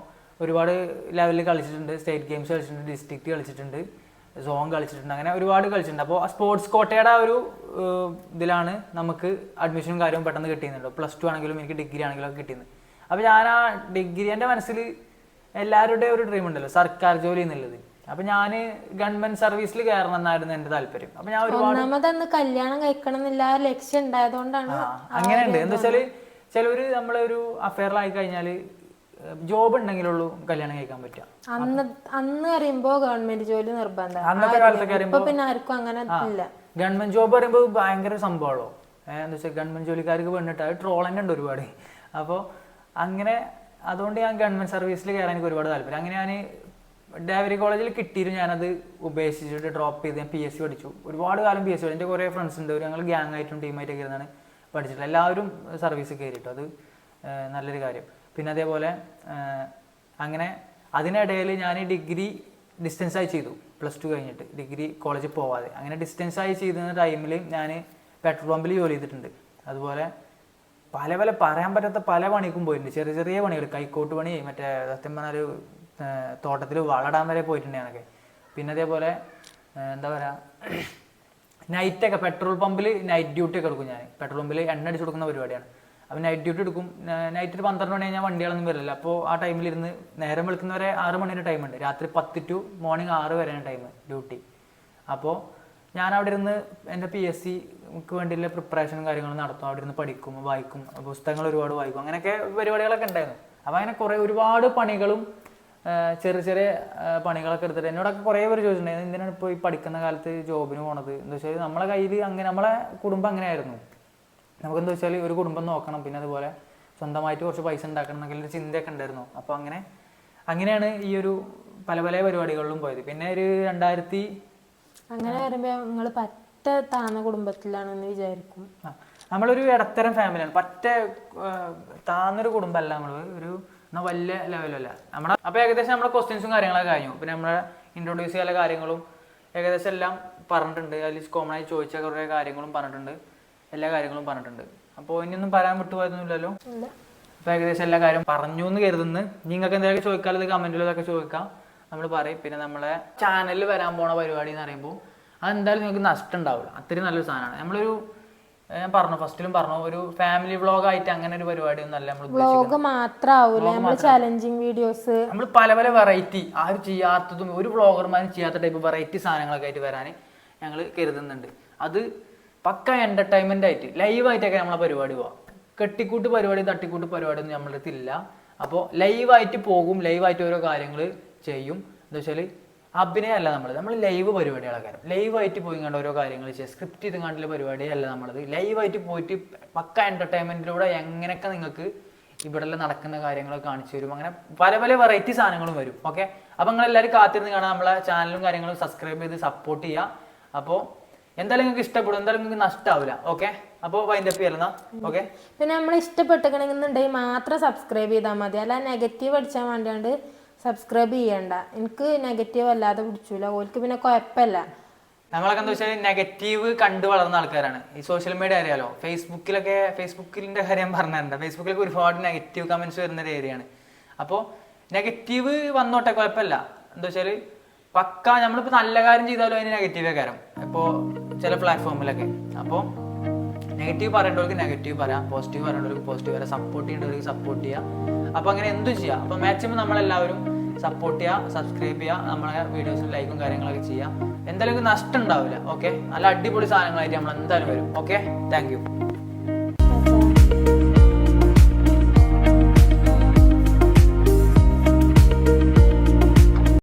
ഒരുപാട് ലെവലിൽ കളിച്ചിട്ടുണ്ട്. സ്റ്റേറ്റ് ഗെയിംസ് കളിച്ചിട്ടുണ്ട് ഡിസ്ട്രിക്റ്റ് കളിച്ചിട്ടുണ്ട് സോൺ കളിച്ചിട്ടുണ്ട്. അങ്ങനെ ഒരുപാട് കളിച്ചിട്ടുണ്ട്. അപ്പോൾ സ്പോർട്സ് കോട്ടയുടെ ആ ഒരു ഇതിലാണ് നമുക്ക് അഡ്മിഷനും കാര്യവും പെട്ടെന്ന് കിട്ടിയിരുന്നുണ്ട് പ്ലസ് ടു ആണെങ്കിലും എനിക്ക് ഡിഗ്രി ആണെങ്കിലും ഒക്കെ കിട്ടിയത് അപ്പോൾ ഞാൻ ആ ഡിഗ്രി എന്റെ മനസ്സിൽ എല്ലാവരുടെയും ഒരു ഡ്രീം ഉണ്ടല്ലോ സർക്കാർ ജോലി എന്നുള്ളത്. അപ്പോൾ ഞാൻ ഗവൺമെന്റ് സർവീസിൽ കയറണം എന്നായിരുന്നു എന്റെ താല്പര്യം. അപ്പൊ ഞാൻ ഒരുപാട് കല്യാണം കഴിക്കണം എന്നില്ല ലക്ഷ്യം ഉണ്ടായതുകൊണ്ടാണ് അങ്ങനെയുണ്ട്. എന്താ വെച്ചാൽ ചിലവര് നമ്മളൊരു അഫെയറിലായി കഴിഞ്ഞാൽ ജോബ് ഉണ്ടെങ്കിലുള്ളൂ കല്യാണം കഴിക്കാൻ പറ്റുക. അന്ന് അന്ന് അറിയുമ്പോ ഗവൺമെന്റ് ജോലി നിർബന്ധം. അന്നത്തെ കാലത്തൊക്കെ ഇപ്പൊ അറിയുമ്പോ പിന്നെ ആർക്കും അങ്ങനെ ഇല്ല. ഗവൺമെന്റ് ജോബ് പറയുമ്പോൾ ഭയങ്കര സംഭവമാണോ എന്താ വെച്ചാൽ ഗവൺമെന്റ് ജോലിക്കാർക്ക് വേണ്ടിട്ട് അത് ട്രോളിംഗ് ഉണ്ട് ഒരുപാട്. അപ്പോൾ അങ്ങനെ അതുകൊണ്ട് ഞാൻ ഗവൺമെന്റ് സർവീസിൽ കയറാൻ എനിക്ക് ഒരുപാട് താല്പര്യം. അങ്ങനെ ഞാൻ ഡാവരി കോളേജിൽ കിട്ടിയിരുന്നു ഞാനത് ഉപേക്ഷിച്ചിട്ട് ഡ്രോപ്പ് ചെയ്ത് ഞാൻ പി എസ് സി പഠിച്ചു. ഒരുപാട് കാലം പി എസ് സി എന്റെ കുറേ ഫ്രണ്ട്സ് ഉണ്ട്. ഞങ്ങൾ ഗ്യാങ് ആയിട്ടും ടീമായിട്ടൊക്കെ ഇരുന്നാണ് പഠിച്ചിട്ടുള്ളത്. എല്ലാവരും സർവീസ് കയറിയിട്ടു അത് നല്ലൊരു കാര്യം. പിന്നെ അതേപോലെ അങ്ങനെ അതിനിടയിൽ ഞാൻ ഡിഗ്രി ഡിസ്റ്റൻസ് ആയി ചെയ്തു. പ്ലസ് ടു കഴിഞ്ഞിട്ട് ഡിഗ്രി കോളേജിൽ പോവാതെ. അങ്ങനെ ഡിസ്റ്റൻസ് ആയി ചെയ്തിരുന്ന ടൈമിൽ ഞാൻ പെട്രോൾ പമ്പിൽ ജോലി ചെയ്തിട്ടുണ്ട്. അതുപോലെ പല പല പറയാൻ പറ്റാത്ത പല പണിക്കും പോയിട്ടുണ്ട്. ചെറിയ ചെറിയ പണികൾ കൈക്കോട്ട് പണി മറ്റേ സത്യം പറഞ്ഞാൽ തോട്ടത്തിൽ വളടാൻ വരെ പോയിട്ടുണ്ട് ഞാനൊക്കെ പിന്നെ അതേപോലെ എന്താ പറയുക നൈറ്റൊക്കെ പെട്രോൾ പമ്പിൽ നൈറ്റ് ഡ്യൂട്ടി ഒക്കെ എടുക്കും ഞാൻ പെട്രോൾ പമ്പിൽ എണ്ണ അടിച്ച് കൊടുക്കുന്ന പരിപാടിയാണ്. അപ്പോൾ നൈറ്റ് ഡ്യൂട്ടി എടുക്കും. നൈറ്റ് ഒരു പന്ത്രണ്ട് മണി ഞാൻ വണ്ടികളൊന്നും വരില്ല. അപ്പോൾ ആ ടൈമിൽ ഇരുന്ന് നേരം വെളുക്കുന്നവരെ ആറ് മണിയുടെ ടൈമുണ്ട് രാത്രി പത്ത് ടു മോർണിംഗ് ആറ് വരെയാണ് ടൈം ഡ്യൂട്ടി അപ്പോൾ ഞാൻ അവിടെ ഇരുന്ന് എന്റെ പി എസ് സിക്ക് വേണ്ടിയുള്ള പ്രിപ്പറേഷനും കാര്യങ്ങളും നടത്തും. അവിടെ ഇരുന്ന് പഠിക്കും വായിക്കും പുസ്തകങ്ങൾ ഒരുപാട് വായിക്കും. അങ്ങനെയൊക്കെ പരിപാടികളൊക്കെ ഉണ്ടായിരുന്നു. അപ്പോൾ അങ്ങനെ കുറേ ഒരുപാട് പണികളും ചെറിയ ചെറിയ പണികളൊക്കെ എടുത്തിട്ട് എന്നോടൊക്കെ കുറേ പേര് ചോദിച്ചിട്ടുണ്ടായിരുന്നു എന്തിനാണ് ഇപ്പോൾ ഈ പഠിക്കുന്ന കാലത്ത് ജോബിന് പോണത്? എന്ന് വെച്ചാൽ നമ്മളെ കയ്യിൽ അങ്ങനെ നമ്മളെ കുടുംബം അങ്ങനെയായിരുന്നു. നമുക്കെന്താ വെച്ചാൽ ഒരു കുടുംബം നോക്കണം പിന്നെ അതുപോലെ സ്വന്തമായിട്ട് കുറച്ച് പൈസ ഉണ്ടാക്കണം എന്നൊക്കെ ഒരു ചിന്തയൊക്കെ ഉണ്ടായിരുന്നു. അപ്പോൾ അങ്ങനെ അങ്ങനെയാണ് ഈ ഒരു പല പല പരിപാടികളിലും പോയത്. പിന്നെ ഒരു രണ്ടായിരത്തി അങ്ങനെ വരുമ്പോൾ നിങ്ങൾ പറ്റ താന്ന കുടുംബത്തിലാണെന്ന് വിചാരിക്കും. നമ്മളൊരു ഇടത്തരം ഫാമിലിയാണ് പറ്റ താന്നൊരു കുടുംബമല്ല നമ്മൾ ഒരു എന്നാ വലിയ ലെവലല്ല നമ്മുടെ അപ്പോൾ ഏകദേശം നമ്മുടെ ക്വസ്റ്റ്യൻസും കാര്യങ്ങളൊക്കെ കഴിഞ്ഞു. പിന്നെ നമ്മളെ ഇൻട്രൊഡ്യൂസ് ചെയ്യാനുള്ള കാര്യങ്ങളും ഏകദേശം എല്ലാം പറഞ്ഞിട്ടുണ്ട്. അതിൽ കോമൺ ആയി ചോദിച്ച കുറേ കാര്യങ്ങളും പറഞ്ഞിട്ടുണ്ട്. എല്ലാ കാര്യങ്ങളും പറഞ്ഞിട്ടുണ്ട്. അപ്പോൾ ഇനിയൊന്നും പറയാൻ വിട്ടുപോയതൊന്നുമില്ലല്ലോ? അപ്പോൾ ഏകദേശം എല്ലാ കാര്യം പറഞ്ഞു എന്ന് കരുതുന്നു നിങ്ങൾക്ക് എന്തെങ്കിലും ചോദിക്കാൻ ഇത് കമന്റിലൊക്കെ ചോദിക്കാം. നമ്മൾ പറയും. പിന്നെ നമ്മളെ ചാനലിൽ വരാൻ പോണ പരിപാടി എന്ന് പറയുമ്പോൾ അതെന്തായാലും നിങ്ങൾക്ക് നഷ്ടം ഉണ്ടാവില്ല. അത്രയും നല്ലൊരു സാധനമാണ്. നമ്മളൊരു ഞാൻ പറഞ്ഞു. ഫസ്റ്റിലും പറഞ്ഞു. ഒരു ഫാമിലി വ്ളോഗ് ആയിട്ട് അങ്ങനെ ഒരു പരിപാടി ഒന്നല്ല നമ്മൾ നമ്മൾ ചലഞ്ചിങ് വീഡിയോസ് നമ്മൾ പല പല വെറൈറ്റി ആരും ചെയ്യാത്തതും ഒരു വ്ളോഗർമാരും ചെയ്യാത്ത ടൈപ്പ് വെറൈറ്റി സാധനങ്ങളൊക്കെ ആയിട്ട് വരാൻ ഞങ്ങൾ കരുതുന്നുണ്ട്. അത് പക്ക എന്റർടൈൻമെന്റ് ആയിട്ട് ലൈവ് ആയിട്ടൊക്കെ നമ്മളെ പരിപാടി പോവാം. കെട്ടിക്കൂട്ട് പരിപാടി തട്ടിക്കൂട്ട് പരിപാടി ഒന്നും നമ്മളടുത്തില്ല അപ്പോൾ ലൈവായിട്ട് പോകും. ലൈവായിട്ട് ഓരോ കാര്യങ്ങൾ ചെയ്യും. എന്താ വെച്ചാൽ അഭിനയമല്ല നമ്മൾ നമ്മൾ ലൈവ് പരിപാടികളൊക്കെ ലൈവായിട്ട് പോയി കണ്ട ഓരോ കാര്യങ്ങൾ ചെയ്യുക സ്ക്രിപ്റ്റ് ചെയ്ത് കണ്ടുള്ള പരിപാടിയല്ല നമ്മളത്. ലൈവായിട്ട് പോയിട്ട് പക്ക എന്റർടൈൻമെന്റിലൂടെ എങ്ങനെയൊക്കെ നിങ്ങൾക്ക് ഇവിടെ നടക്കുന്ന കാര്യങ്ങളൊക്കെ കാണിച്ചു തരും. അങ്ങനെ പല പല വെറൈറ്റി സാധനങ്ങളും വരും. ഓക്കെ അപ്പോൾ നിങ്ങൾ എല്ലാവരും കാത്തിരുന്ന് കാണാൻ നമ്മളെ ചാനലും കാര്യങ്ങളും സബ്സ്ക്രൈബ് ചെയ്ത് സപ്പോർട്ട് ചെയ്യുക അപ്പോൾ എന്തായാലും നിങ്ങൾക്ക് ഇഷ്ടപ്പെടും. എന്തായാലും നിങ്ങൾക്ക് നഷ്ടമാവില്ല ഓക്കെ അപ്പോൾ വൈൻഡപ്പ് ചെയ്യുന്ന ഓക്കെ പിന്നെ നമ്മൾ ഇഷ്ടപ്പെട്ടിക്കണമെന്നുണ്ടെങ്കിൽ മാത്രം സബ്സ്ക്രൈബ് ചെയ്താൽ മതി. അല്ല നെഗറ്റീവ് അടിച്ചാൽ വേണ്ടിയാണ്ട് സബ്സ്ക്രൈബ് ചെയ്യണ്ട. എനിക്ക് നെഗറ്റീവ് അല്ലാതെ പിടിച്ചില്ല ഓൽക്ക് പിന്നെ കുഴപ്പമില്ല നമ്മളൊക്കെ എന്താ വെച്ചാൽ നെഗറ്റീവ് കണ്ടു വളർന്ന ആൾക്കാരാണ്. ഈ സോഷ്യൽ മീഡിയ അറിയാലോ? ഫേസ്ബുക്കിലൊക്കെ ഫേസ്ബുക്കിന്റെ കാര്യം പറഞ്ഞിട്ടുണ്ട് ഫേസ്ബുക്കിലൊക്കെ ഒരുപാട് നെഗറ്റീവ് കമൻസ് വരുന്ന ഒരു ഏരിയയാണ് അപ്പോൾ നെഗറ്റീവ് വന്നോട്ടെ കുഴപ്പമില്ല എന്താ വെച്ചാൽ പക്ക നമ്മളിപ്പോൾ നല്ല കാര്യം ചെയ്താലും അതിന് നെഗറ്റീവേ കാര്യം ഇപ്പോൾ ചില പ്ലാറ്റ്ഫോമിലൊക്കെ അപ്പോൾ നെഗറ്റീവ് പറയേണ്ടവർക്ക് നെഗറ്റീവ് പറയാം. പോസിറ്റീവ് പറയേണ്ടവർക്ക് പോസിറ്റീവ് പറയാം. സപ്പോർട്ട് ചെയ്യേണ്ടവർക്ക് സപ്പോർട്ട് ചെയ്യാം. അപ്പോൾ അങ്ങനെ എന്തും ചെയ്യാം. അപ്പോൾ മാക്സിമം നമ്മളെല്ലാവരും സപ്പോർട്ട് ചെയ്യുക സബ്സ്ക്രൈബ് ചെയ്യുക നമ്മളെ വീഡിയോസ് ലൈക്കും കാര്യങ്ങളൊക്കെ ചെയ്യുക എന്തായാലും നഷ്ടം ഉണ്ടാവില്ല ഓക്കെ നല്ല അടിപൊളി സാധനങ്ങളായിട്ട് നമ്മൾ എന്തായാലും വരും ഓക്കെ താങ്ക്